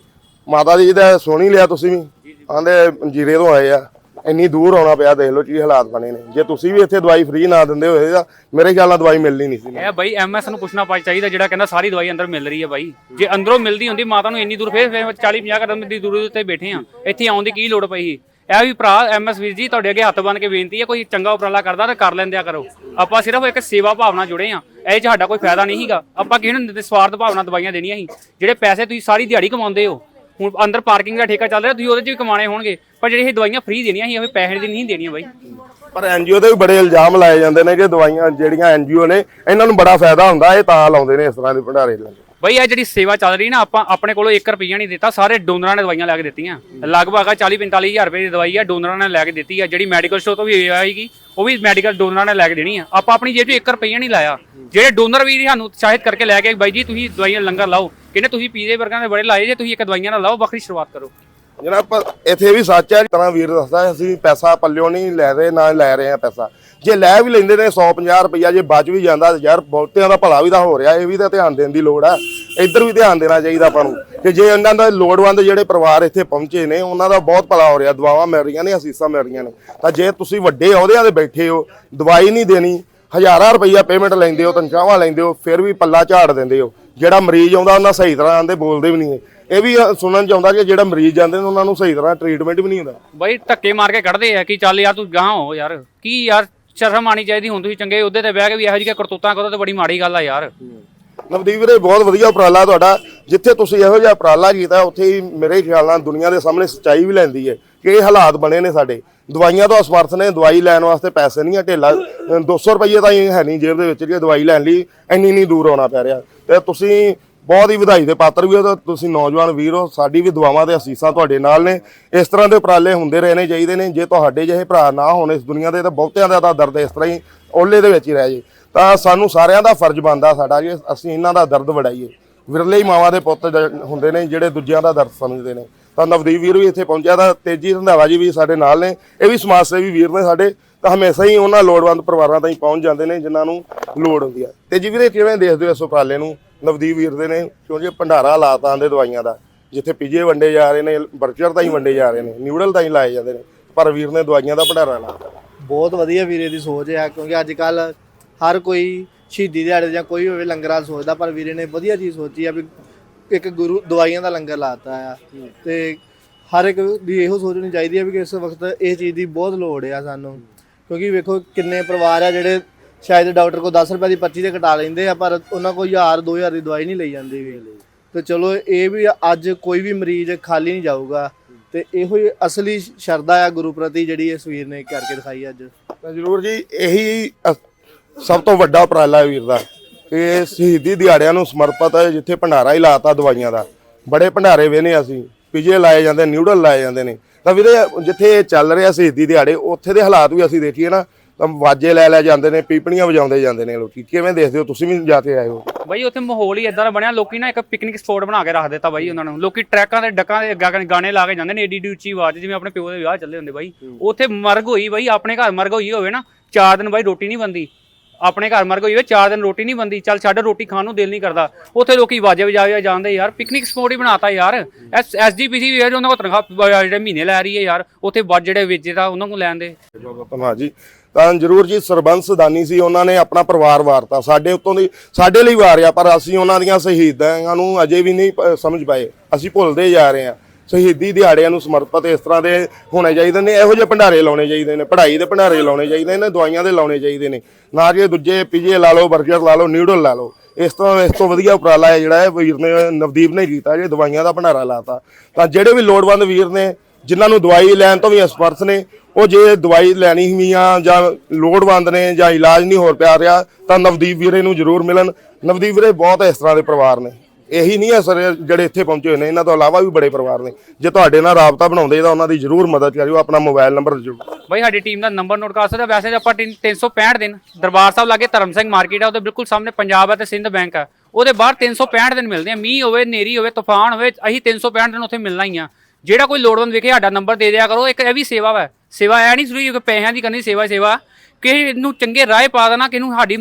[SPEAKER 1] ਮਾਤਾ ਜੀ ਦਾ ਸੁਣ ਹੀ ਲਿਆ ਤੁਸੀਂ ਵੀ। ਆਂਦੇ ਜੀਰੇ ਤੋਂ ਆਏ ਆ। ਇੰਨੀ ਦੂਰ ਆਉਣਾ ਪਿਆ, ਦੇਖ ਲਓ ਕੀ ਹਾਲਾਤ ਬਣੇ ਨੇ। ਜੇ ਤੁਸੀਂ ਵੀ ਇੱਥੇ ਦਵਾਈ ਫ੍ਰੀ ਨਾ ਦਿੰਦੇ ਹੋਏ, ਤਾਂ ਮੇਰੇ ਖਿਆਲ ਨਾਲ ਦਵਾਈ ਮਿਲਣੀ ਨਹੀਂ ਸੀ।
[SPEAKER 2] ਇਹ ਬਾਈ ਐਮਐਸ ਨੂੰ ਪੁੱਛਣਾ ਪਾ ਚਾਹੀਦਾ ਜਿਹੜਾ ਕਹਿੰਦਾ ਸਾਰੀ ਦਵਾਈ ਅੰਦਰ ਮਿਲ ਰਹੀ ਹੈ ਬਾਈ। ਜੇ ਅੰਦਰੋਂ ਮਿਲਦੀ ਹੁੰਦੀ, ਮਾਤਾ ਨੂੰ ਇੰਨੀ ਦੂਰ ਫੇਰ ਫੇਰ 40 50 ਕਦਮ ਦੀ ਦੂਰੀ ਉੱਤੇ ਬੈਠੇ ਆ। ਇੱਥੇ ਆਉਣ ਦੀ ਕੀ ਲੋੜ ਪਈ ਇਹ ਵੀ ਭਰਾ ਐਮਐਸ ਵੀਰ ਜੀ, ਤੁਹਾਡੇ ਅੱਗੇ ਹੱਥ ਬੰਨ ਕੇ ਬੇਨਤੀ ਹੈ, ਕੋਈ ਚੰਗਾ ਉਪਰਾਲਾ ਕਰਦਾ ਤਾਂ ਕਰ ਲੈਂਦਿਆ ਕਰੋ। ਆਪਾਂ ਸਿਰਫ ਇੱਕ ਸੇਵਾ ਭਾਵਨਾ ਜੁੜੇ ਆ ਇਹ 'ਚ ਸਾਡਾ ਕੋਈ ਫਾਇਦਾ ਨਹੀਂ ਸੀਗਾ। ਆਪਾਂ ਕਿਸੇ ਨੂੰ ਸਵਾਰਥ ਭਾਵਨਾ ਦਵਾਈਆਂ ਦੇਣੀਆਂ ਸੀ। ਜਿਹੜੇ ਪੈਸੇ ਤੁਸੀਂ ਸਾਰੀ ਦਿਹਾੜੀ ਕਮਾਉਂਦੇ ਹੋ, ਹੁਣ ਅੰਦਰ ਪਾਰਕਿੰਗ ਦਾ ਠੇਕਾ ਚੱਲ ਰਿਹਾ, ਤੁਸੀਂ ਉਹਦੇ 'ਚ ਵੀ ਕਮਾਣੇ ਹੋਣਗੇ। ਪਰ ਜਿਹੜੀ ਇਹ ਦਵਾਈਆਂ ਫ੍ਰੀ ਦੇਣੀਆਂ ਸੀ ਇਹ ਪੈਸੇ ਦੀ ਨਹੀਂ ਦੇਣੀਆਂ ਬਾਈ।
[SPEAKER 1] ਪਰ ਐਨਜੀਓ ਦੇ ਵੀ ਬੜੇ ਇਲਜ਼ਾਮ ਲਾਏ ਜਾਂਦੇ ਨੇ ਕਿ ਦਵਾਈਆਂ ਜਿਹੜੀਆਂ ਐਨਜੀਓ ਨੇ, ਇਹਨਾਂ ਨੂੰ ਬੜਾ ਫਾਇਦਾ ਹੁੰਦਾ, ਇਹ ਤਾਂ ਲਾਉਂਦੇ ਨੇ ਇਸ ਤਰ੍ਹਾਂ ਦੇ ਭੰਡਾਰੇ। ਲੰਗਰ
[SPEAKER 2] ਬਈ ਇਹ ਜਿਹੜੀ ਸੇਵਾ ਚੱਲ ਰਹੀ ਨਾ, ਆਪਾਂ ਆਪਣੇ ਕੋਲੋਂ 1 ਰੁਪਈਆ ਨਹੀਂ ਦਿੱਤਾ, ਸਾਰੇ ਡੋਨਰਾਂ ਨੇ ਦਵਾਈਆਂ ਲੈ ਕੇ ਦਿੱਤੀਆਂ। ਲਗਭਗ ਆ 40 45 ਰੁਪਏ ਦੀ ਦਵਾਈ ਆ, ਡੋਨਰਾਂ ਨੇ ਲੈ ਕੇ ਦਿੱਤੀ ਆ, ਜਿਹੜੀ ਮੈਡੀਕਲ ਸਟੋਰ ਤੋਂ ਵੀ ਆਏਗੀ, ਉਹ ਵੀ ਮੈਡੀਕਲ ਡੋਨਰਾਂ ਨੇ ਲੈ ਕੇ ਦੇਣੀ ਆ। ਆਪਾਂ ਆਪਣੀ ਜੇਬ 'ਚ 1 ਰੁਪਈਆ ਨਹੀਂ ਲਾਇਆ। ਜਿਹੜੇ ਡੋਨਰ ਵੀ ਸਾਨੂੰ ਉਤਸ਼ਾਹਿਤ ਕਰਕੇ ਲੈ ਕੇ ਬਾਈ ਜੀ, ਤੁਸੀਂ ਦਵਾਈਆਂ ਲੰਗਰ ਲਾਓ। ਕਹਿੰਦੇ ਤੁਸੀਂ ਪੀਜ਼ੇ ਬਰਗਰਾਂ ਦੇ ਬੜੇ ਲਾਏ ਜੇ, ਤੁਸੀਂ ਇੱਕ ਦਵਾਈਆਂ ਨਾਲ ਲਾਓ, ਵੱਖਰੀ ਸ਼ੁਰੂਆਤ ਕਰੋ।
[SPEAKER 1] ਜਨਾਬ ਇੱਥੇ ਵੀ ਸੱਚ ਹੈ ਤਰ੍ਹਾਂ ਵੀਰ ਦੱਸਦਾ, ਅਸੀਂ ਪੈਸਾ ਪੱਲਿਓ ਨਹੀਂ ਲੈ ਰਹੇ, ਨਾ ਲੈ ਰਹੇ ਆ ਪੈਸਾ। ਜੇ ਲੈ ਵੀ ਲੈਂਦੇ ਨੇ 150 ਰੁਪਈਆ ਜੇ ਬਚ ਵੀ ਜਾਂਦਾ ਯਾਰ ਬਹੁਤਿਆਂ ਦਾ ਭਲਾ ਵੀ ਤਾਂ ਹੋ ਰਿਹਾ, ਇਹ ਵੀ ਤਾਂ ਧਿਆਨ ਦੇਣ ਦੀ ਲੋੜ ਆ। ਇੱਧਰ ਵੀ ਧਿਆਨ ਦੇਣਾ ਚਾਹੀਦਾ ਆਪਾਂ ਨੂੰ। ਕਿ ਜੇ ਇਹਨਾਂ ਦਾ ਲੋੜਵੰਦ ਜਿਹੜੇ ਪਰਿਵਾਰ ਇੱਥੇ ਪਹੁੰਚੇ ਨੇ, ਉਹਨਾਂ ਦਾ ਬਹੁਤ ਭਲਾ ਹੋ ਰਿਹਾ ਦਵਾਵਾਂ ਮਿਲ ਰਹੀਆਂ ਨੇ, ਅਸੀਸਾਂ ਮਿਲ ਰਹੀਆਂ ਨੇ। ਤਾਂ ਜੇ ਤੁਸੀਂ ਵੱਡੇ ਅਹੁਦਿਆਂ ਤੇ ਬੈਠੇ ਹੋ, ਦਵਾਈ ਨਹੀਂ ਦੇਣੀ, ਹਜ਼ਾਰਾਂ ਰੁਪਈਆ ਪੇਮੈਂਟ ਲੈਂਦੇ ਹੋ, ਤਨਖਾਹਾਂ ਲੈਂਦੇ ਹੋ, ਫਿਰ ਵੀ ਪੱਲਾ ਝਾੜ ਦਿੰਦੇ ਹੋ। ਜਿਹੜਾ ਮਰੀਜ਼ ਆਉਂਦਾ, ਉਹਨਾਂ ਸਹੀ ਤਰ੍ਹਾਂ ਆਂਦੇ ਬੋਲਦੇ ਵੀ ਨਹੀਂ ਇਹ। ਵੀ ਸੁਣਨ ਚ ਆਉਂਦਾ ਕਿ ਜਿਹੜਾ ਮਰੀਜ਼ ਜਾਂਦੇ ਨੇ, ਉਹਨਾਂ ਨੂੰ ਸਹੀ ਤਰ੍ਹਾਂ ਟ੍ਰੀਟਮੈਂਟ ਵੀ ਨਹੀਂ ਹੁੰਦਾ।
[SPEAKER 2] ਬਾਈ, ਧੱਕੇ ਮਾਰ ਕੇ ਕੱਢਦੇ ਆ ਕਿ ਚੱਲ ਯਾਰ ਤੂੰ ਗਾਂ ਹੋ ਯਾਰ। ਕੀ ਯਾਰ ਸ਼ਰਮ ਆਣੀ ਚਾਹੀਦੀ ਹੁਣ ਤੁਸੀਂ ਚੰਗੇ ਉਹਦੇ ਤੇ ਬਹਿ ਕੇ ਵੀ ਇਹੋ ਜਿਹੀਆਂ ਕਰਤੂਤਾਂ ਕਰੋ ਤੇ ਬੜੀ ਮਾੜੀ ਗੱਲ ਆ ਯਾਰ।
[SPEAKER 1] ਨਵਦੀਪ ਵੀਰੇ ਬਹੁਤ ਵਧੀਆ ਉਪਰਾਲਾ ਤੁਹਾਡਾ। ਜਿੱਥੇ ਤੁਸੀਂ ਇਹੋ ਜਿਹਾ ਉਪਰਾਲਾ ਕੀਤਾ ਉੱਥੇ ਹੀ ਮੇਰੇ ਖਿਆਲ ਨਾਲ ਦੁਨੀਆ ਦੇ ਸਾਹਮਣੇ ਸੱਚਾਈ ਵੀ ਲੈਂਦੀ ਹੈ ਕਿ ਇਹ ਹਾਲਾਤ ਬਣੇ ਨੇ ਸਾਡੇ। ਦਵਾਈਆਂ ਤੋਂ ਅਸਮਰਥ ਨੇ ਦਵਾਈ ਲੈਣ ਵਾਸਤੇ ਪੈਸੇ ਨਹੀਂ ਆ ਢੇਲਾ ਅ, 200 ਰੁਪਏ ਤਾਂ ਹੀ ਹੈ ਨਹੀਂ ਜੇਬ ਦੇ ਵਿੱਚ ਕਿ ਦਵਾਈ ਲੈਣ ਲਈ ਇੰਨੀ ਨਹੀਂ ਦੂਰ ਆਉਣਾ ਪੈ ਰਿਹਾ। ਤੇ ਤੁਸੀਂ ਬਹੁਤ ਹੀ ਵਧਾਈ ਦੇ ਪਾਤਰ ਵੀ ਹੋ ਤਾਂ ਤੁਸੀਂ ਨੌਜਵਾਨ ਵੀਰ ਹੋ, ਸਾਡੀ ਵੀ ਦੁਆਵਾਂ ਤੇ ਅਸੀਸਾਂ ਤੁਹਾਡੇ ਨਾਲ ਨੇ। ਇਸ ਤਰ੍ਹਾਂ ਦੇ ਉਪਰਾਲੇ ਹੁੰਦੇ ਰਹਿਣੇ ਚਾਹੀਦੇ ਨੇ। ਜੇ ਤੁਹਾਡੇ ਜਿਹੇ ਭਰਾ ਨਾ ਹੋਣ ਇਸ ਦੁਨੀਆ ਦੇ, ਤਾਂ ਬਹੁਤਿਆਂ ਦਾ ਤਾਂ ਦਰਦ ਇਸ ਤਰ੍ਹਾਂ ਹੀ ਓਲੇ ਦੇ ਵਿੱਚ ਹੀ ਰਹਿ ਜੇ। ਤਾਂ ਸਾਨੂੰ ਸਾਰਿਆਂ ਦਾ ਫਰਜ਼ ਬਣਦਾ ਸਾਡਾ ਕਿ ਅਸੀਂ ਇਹਨਾਂ ਦਾ ਦਰਦ ਵੜਾਈਏ ਵਿਰਲੇ ਹੀ ਮਾਵਾਂ ਦੇ ਪੁੱਤ ਜ- ਹੁੰਦੇ ਨੇ, ਜਿਹੜੇ ਦੂਜਿਆਂ ਦਾ ਦਰਦ ਸਮਝਦੇ ਨੇ। ਤਾਂ ਨਵਦੀਪ ਵੀਰ ਵੀ ਇੱਥੇ ਪਹੁੰਚਿਆ ਤਾਂ ਤੇਜੀ ਰੰਧਾਵਾ ਜੀ ਵੀ ਸਾਡੇ ਨਾਲ ਨੇ। ਇਹ ਵੀ ਸਮਾਜ ਸੇਵੀ ਵੀਰ ਨੇ ਸਾਡੇ। ਤਾਂ ਹਮੇਸ਼ਾ ਹੀ ਉਹਨਾਂ ਲੋੜਵੰਦ ਪਰਿਵਾਰਾਂ ਤਾਈਂ ਪਹੁੰਚ ਜਾਂਦੇ ਨੇ, ਜਿਨ੍ਹਾਂ ਨੂੰ ਲੋੜ ਹੁੰਦੀ ਹੈ ਤੇਜੀ ਵੀਰੇ, ਕਿਵੇਂ ਦੇਖਦੇ ਹੋ ਇਸ ਉਪਰਾਲੇ ਨੂੰ? ਨਵਦੀਪ ਵੀਰ ਦੇ ਨੇ ਕਿਉਂਕਿ ਭੰਡਾਰਾ ਲਾਤਾ ਆਂਦੇ ਦਵਾਈਆਂ ਦਾ ਜਿੱਥੇ ਪੀਜੇ ਵੰਡੇ ਜਾ ਰਹੇ ਨੇ ਬਰਗਰ ਤਾਈਂ ਵੰਡੇ ਜਾ ਰਹੇ ਨੇ ਨਿਊਡਲ ਤਾਈਂ ਲਾਏ ਜਾਂਦੇ ਨੇ ਪਰ ਵੀਰ ਨੇ ਦਵਾਈਆਂ ਦਾ ਭੰਡਾਰਾ ਲਾਤਾ।
[SPEAKER 6] ਬਹੁਤ ਵਧੀਆ ਵੀਰੇ ਦੀ ਸੋਚ ਹੈ ਕਿਉਂਕਿ ਅੱਜ ਕੱਲ ਹਰ ਕੋਈ ਸ਼ਹੀਦੀ ਦਿਹਾੜੇ ਜਾਂ ਕੋਈ ਹੋਵੇ ਲੰਗਰਾਂ ਸੋਚਦਾ ਪਰ ਵੀਰੇ ਨੇ ਵਧੀਆ ਚੀਜ਼ ਸੋਚੀ ਆ ਵੀ ਇੱਕ ਗੁਰੂ ਦਵਾਈਆਂ ਦਾ ਲੰਗਰ ਲਾਤਾ ਆ। ਤੇ ਹਰ ਇੱਕ ਦੀ ਇਹੋ ਸੋਚਣੀ ਚਾਹੀਦੀ ਹੈ ਵੀ ਇਸ ਵਕਤ ਇਹ ਚੀਜ਼ ਦੀ ਬਹੁਤ ਲੋੜ ਆ ਸਾਨੂੰ ਕਿਉਂਕਿ ਵੇਖੋ ਕਿੰਨੇ ਪਰਿਵਾਰ ਆ ਜਿਹੜੇ ਸ਼ਾਇਦ ਡਾਕਟਰ ਕੋਲ 10 ਰੁਪਏ ਦੀ ਪਰਚੀ ਤੇ ਕਟਾ ਲੈਂਦੇ ਆ ਪਰ ਉਹਨਾਂ ਕੋਲ 1000 2000 ਦੀ ਦਵਾਈ ਨਹੀਂ ਲਈ ਜਾਂਦੀ ਵੀ। ਤੇ ਚਲੋ ਇਹ ਵੀ ਅੱਜ ਕੋਈ ਵੀ ਮਰੀਜ਼ ਖਾਲੀ ਨਹੀਂ ਜਾਊਗਾ। ਤੇ ਇਹੋ ਹੀ ਅਸਲੀ ਸ਼ਰਧਾ ਆ ਗੁਰੂ ਪ੍ਰਤੀ ਜਿਹੜੀ ਇਸ ਵੀਰ ਨੇ ਕਰਕੇ ਦਿਖਾਈ ਅੱਜ।
[SPEAKER 1] ਤਾਂ ਜ਼ਰੂਰ ਜੀ ਇਹੀ ਸਭ ਤੋਂ ਵੱਡਾ ਉਪਰਾਲਾ ਹੈ ਵੀਰ ਦਾ। ਇਹ ਸ਼ਹੀਦੀ ਦਿਹਾੜਿਆਂ ਨੂੰ ਸਮਰਪਿਤ ਹੈ ਜਿੱਥੇ ਭੰਡਾਰਾ ਹੀ ਲਾਤਾ ਦਵਾਈਆਂ ਦਾ। ਬੜੇ ਭੰਡਾਰੇ ਵੇਨੇ ਅਸੀਂ ਪੀਜੇ ਲਾਏ ਜਾਂਦੇ ਨਿਊਡਲ ਲਾਏ ਜਾਂਦੇ ਨੇ। ਤਾਂ ਵੀਰੇ ਜਿੱਥੇ ਇਹ ਚੱਲ ਰਿਹਾ ਸ਼ਹੀਦੀ ਦਿਹਾੜੇ ਉੱਥੇ ਦੇ ਹਾਲਾਤ ਵੀ ਅਸੀਂ ਦੇਖੀਏ ਨਾ ਤਾਂ ਵਾਜੇ ਲੈ ਲੈ ਜਾਂਦੇ ਨੇ ਪੀਪਣੀਆਂ ਵਜਾਉਂਦੇ ਜਾਂਦੇ ਨੇ ਲੋਕੀ। ਕਿਵੇਂ ਦੇਖਦੇ ਹੋ? ਤੁਸੀਂ ਵੀ ਜਾ ਕੇ ਆਏ ਹੋ?
[SPEAKER 2] ਬਾਈ ਉੱਥੇ ਮਾਹੌਲ ਹੀ ਇਦਾਂ ਦਾ ਬਣਿਆ ਲੋਕੀ ਨਾ ਇੱਕ ਪਿਕਨਿਕ ਸਪੌਟ ਬਣਾ ਕੇ ਰੱਖ ਦਿੱਤਾ ਬਾਈ ਉਹਨਾਂ ਨੂੰ। ਲੋਕੀ ਟਰੈਕਾਂ ਤੇ ਡੱਕਾਂ ਦੇ ਅੱਗਾ ਗਾਣੇ ਲਾ ਕੇ ਜਾਂਦੇ ਨੇ ਏਡੀ ਏਡੀ ਉੱਚੀ ਆਵਾਜ਼ ਜਿਵੇਂ ਆਪਣੇ ਪਿਓ ਦੇ ਵਿਆਹ ਚੱਲੇ ਹੁੰਦੇ ਬਾਈ। ਉੱਥੇ ਮਰਗ ਹੋਈ ਬਾਈ ਆਪਣੇ ਘਰ ਮਰਗ ਹੋਈ ਹੋਵੇ ਨਾ ਚਾਰ ਦਿਨ ਬਾਈ ਰੋਟੀ ਨਹੀਂ ਬੰਦੀ ਆਪਣੇ ਘਰ ਮਰਗ ਹੋਈ ਹੋਵੇ ਚਾਰ ਦਿਨ ਰੋਟੀ ਨਹੀਂ ਬੰਦੀ ਚੱਲ ਛੱਡ ਰੋਟੀ ਖਾਣ ਨੂੰ ਦਿਲ ਨਹੀਂ ਕਰਦਾ। ਉੱਥੇ ਲੋਕੀ ਵਾਜੇ ਵਜਾਏ ਜਾਂਦੇ ਯਾਰ। ਪਿਕਨਿਕ ਸਪੌਟ ਹੀ ਬਣਾਤਾ ਯਾਰ। ਐਸ ਐਸਜੀਪੀਸੀ ਵੀ ਹੈ ਉਹਨਾਂ ਕੋਲ ਤਨਖਾਹ ਜਿਹੜੇ ਮਹੀਨੇ ਲੈ ਰਹੀ ਹੈ ਯਾਰ। ਉੱਥੇ ਵੱਜ ਜਿਹੜੇ ਵੇਚਦਾ ਉਹਨਾਂ ਨੂੰ ਲੈਣ ਦੇ।
[SPEAKER 1] ਧੰਨਵਾਦ ਜੀ। ਤਾਂ ਜਰੂਰ ਜੀ ਸਰਬੰਸ ਦਾਨੀ ਸੀ, ਉਹਨਾਂ ਨੇ ਆਪਣਾ ਪਰਿਵਾਰ ਵਾਰਤਾ। ਸਾਡੇ ਉੱਤੋਂ ਦੀ ਸਾਡੇ ਲਈ ਵਾਰਿਆ, ਪਰ ਅਸੀਂ ਉਹਨਾਂ ਦੀਆਂ ਸ਼ਹੀਦਾਂ ਨੂੰ ਅਜੇ ਵੀ ਨਹੀਂ ਪ- ਸਮਝ ਪਾਏ। ਅਸੀਂ ਭੁੱਲਦੇ ਜਾ ਰਹੇ ਹਾਂ। ਸ਼ਹੀਦੀ ਦਿਹਾੜਿਆਂ ਨੂੰ ਸਮਰਪਿਤ ਇਸ ਤਰ੍ਹਾਂ ਦੇ ਹੋਣੇ ਚਾਹੀਦੇ ਨੇ, ਇਹੋ ਜਿਹੇ ਭੰਡਾਰੇ ਲਾਉਣੇ ਚਾਹੀਦੇ ਨੇ, ਪੜ੍ਹਾਈ ਦੇ ਭੰਡਾਰੇ ਲਾਉਣੇ ਚਾਹੀਦੇ ਨੇ, ਦਵਾਈਆਂ ਦੇ ਲਾਉਣੇ ਚਾਹੀਦੇ ਨੇ। ਨਾ ਜੇ ਦੂਜੇ ਪੀਜੇ ਲਾ ਲਓ 버ਗਰ ਲਾ ਲਓ, ਨਿਊਡਲ ਲਾ ਲਓ। ਇਸ ਤੋਂ ਇਸ ਤੋਂ ਵਧੀਆ ਉਪਰਾਲਾ ਹੈ ਜਿਹੜਾ ਵੀਰ ਨੇ, ਨਵਦੀਪ ਨੇ ਕੀਤਾ, ਜੇ ਦਵਾਈਆਂ ਦਾ ਭੰਡਾਰਾ ਲਾਤਾ। ਤਾਂ ਜਿਹੜੇ ਵੀ ਲੋੜਵੰਦ ਵੀਰ ਨੇ, ਜਿਨ੍ਹਾਂ ਨੂੰ ਦਵਾਈ ਲੈਣ ਤੋਂ ਵੀ ਅਸਮਰਥ ਨੇ ਉਹ ਜੇ ਦਵਾਈ ਲੈਣੀ ਵੀ ਆ ਜਾਂ ਲੋੜਵੰਦ ਨੇ ਜਾਂ ਇਲਾਜ ਨਹੀਂ ਹੋਰ ਪਿਆ ਰਿਹਾ, ਤਾਂ ਨਵਦੀਪ ਵੀਰੇ ਨੂੰ ਜ਼ਰੂਰ ਮਿਲਣ। ਨਵਦੀਪ ਵੀਰੇ ਬਹੁਤ ਇਸ ਤਰ੍ਹਾਂ ਦੇ ਪਰਿਵਾਰ ਨੇ। ਇਹੀ ਨਹੀਂ ਹੈ ਸਰ, ਜਿਹੜੇ ਇੱਥੇ ਪਹੁੰਚੇ ਹੋਏ ਨੇ, ਇਹਨਾਂ ਤੋਂ ਇਲਾਵਾ ਵੀ ਬੜੇ ਪਰਿਵਾਰ ਨੇ। ਜੇ ਤੁਹਾਡੇ ਨਾਲ ਰਾਬਤਾ ਬਣਾਉਂਦੇ ਤਾਂ ਉਹਨਾਂ ਦੀ ਜ਼ਰੂਰ ਮਦਦ ਕਰਿਓ, ਆਪਣਾ ਮੋਬਾਈਲ ਨੰਬਰ ਜ਼ਰੂਰ
[SPEAKER 2] ਬਾਈ, ਸਾਡੀ ਟੀਮ ਦਾ ਨੰਬਰ ਨੋਟ ਕਰ ਸਕਦੇ ਹੋ। ਵੈਸੇ ਤਾਂ ਆਪਾਂ ਤਿੰਨ- 365 ਦਿਨ ਦਰਬਾਰ ਸਾਹਿਬ ਲਾਗੇ ਧਰਮ ਸਿੰਘ ਮਾਰਕੀਟ ਆ, ਉਹਦੇ ਬਿਲਕੁਲ ਸਾਹਮਣੇ ਪੰਜਾਬ ਹੈ ਤੇ ਸਿੰਧ ਬੈਂਕ ਆ। ਉਹਦੇ ਬਾਹਰ 365 ਦਿਨ ਮਿਲਦੇ ਆ। ਮੀਂਹ ਹੋਵੇ ਨੇਰੀ ਹੋਵੇ, ਤੂਫਾਨ ਹੋਵੇ, ਅਸੀਂ 365 ਦਿਨ ਉੱਥੇ ਮਿਲਣਾ ਹੀ ਆ। ਜਿਹੜਾ ਕੋਈ ਲੋੜਵੰਦ ਵੇਖੇ ਸਾਡਾ ਨੰਬਰ ਦੇ ਦਿਆ ਕਰੋ, ਇੱਕ ਇਹ ਵੀ ਸੇਵਾ ਵਾ। ਸੇਵਾ ਐ ਨਹੀਂ ਜ਼ਰੂਰੀ ਕਿ ਪੈਸਿਆਂ ਦੀ ਕਰਨੀ ਸੇਵਾ ਹੀ ਸੇਵਾ। ਕਿਸੇ ਨੂੰ ਚੰਗੇ ਰਾਹ ਪਾ ਦੇਣਾ ਕਿ ਨੂੰ ਸਾਡੀ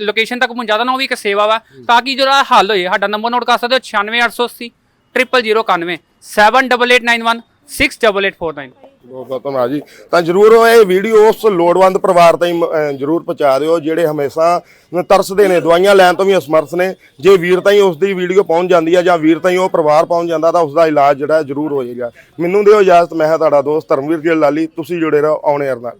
[SPEAKER 2] ਲੋਕੇਸ਼ਨ ਤੱਕ ਪਹੁੰਚਾ ਦੇਣਾ, ਉਹ ਵੀ ਇੱਕ ਸੇਵਾ ਵਾ। ਤਾਂ ਕਿ ਜਿਹੜਾ ਹੱਲ ਹੋਏ, ਸਾਡਾ ਨੰਬਰ ਨੋਟ ਕਰ ਸਕਦੇ ਹੋ 96880 0091 7889 68849
[SPEAKER 1] ਬਹੁਤ ਬਹੁਤ ਧੰਨਵਾਦ ਜੀ। ਤਾਂ ਜਰੂਰ ਇਹ ਵੀਡੀਓ ਉਸ ਲੋੜਵੰਦ ਪਰਿਵਾਰ ਤਾਈਂ ਅਹ, ਜਰੂਰ ਪਹੁੰਚਾ ਦਿਓ ਜਿਹੜੇ ਹਮੇਸ਼ਾ ਤਰਸਦੇ ਨੇ ਦਵਾਈਆਂ ਲੈਣ ਤੋਂ ਵੀ ਅਸਮਰਥ ਨੇ। ਜੇ ਵੀਰ ਤਾਈਂ ਉਸ ਦੀ ਵੀਡੀਓ ਪਹੁੰਚ ਜਾਂਦੀ ਹੈ ਜਾਂ ਵੀਰ ਤਾਈਂ ਉਹ ਪਰਿਵਾਰ ਪਹੁੰਚ ਜਾਂਦਾ ਤਾਂ ਉਸ ਦਾ ਇਲਾਜ ਜਿਹੜਾ ਜਰੂਰ ਹੋ ਜਾਏਗਾ ਮੈਨੂੰ ਦਿਓ ਇਜਾਜ਼ਤ ਮੈਂ ਹਾਂ ਤੁਹਾਡਾ ਦੋਸਤ ਧਰਮਵੀਰ ਗਿੱਲ ਲਾਲੀ ਤੁਸੀਂ ਜੁੜੇ ਰਹੋ ਆਉਣੇ ਨਾਲ।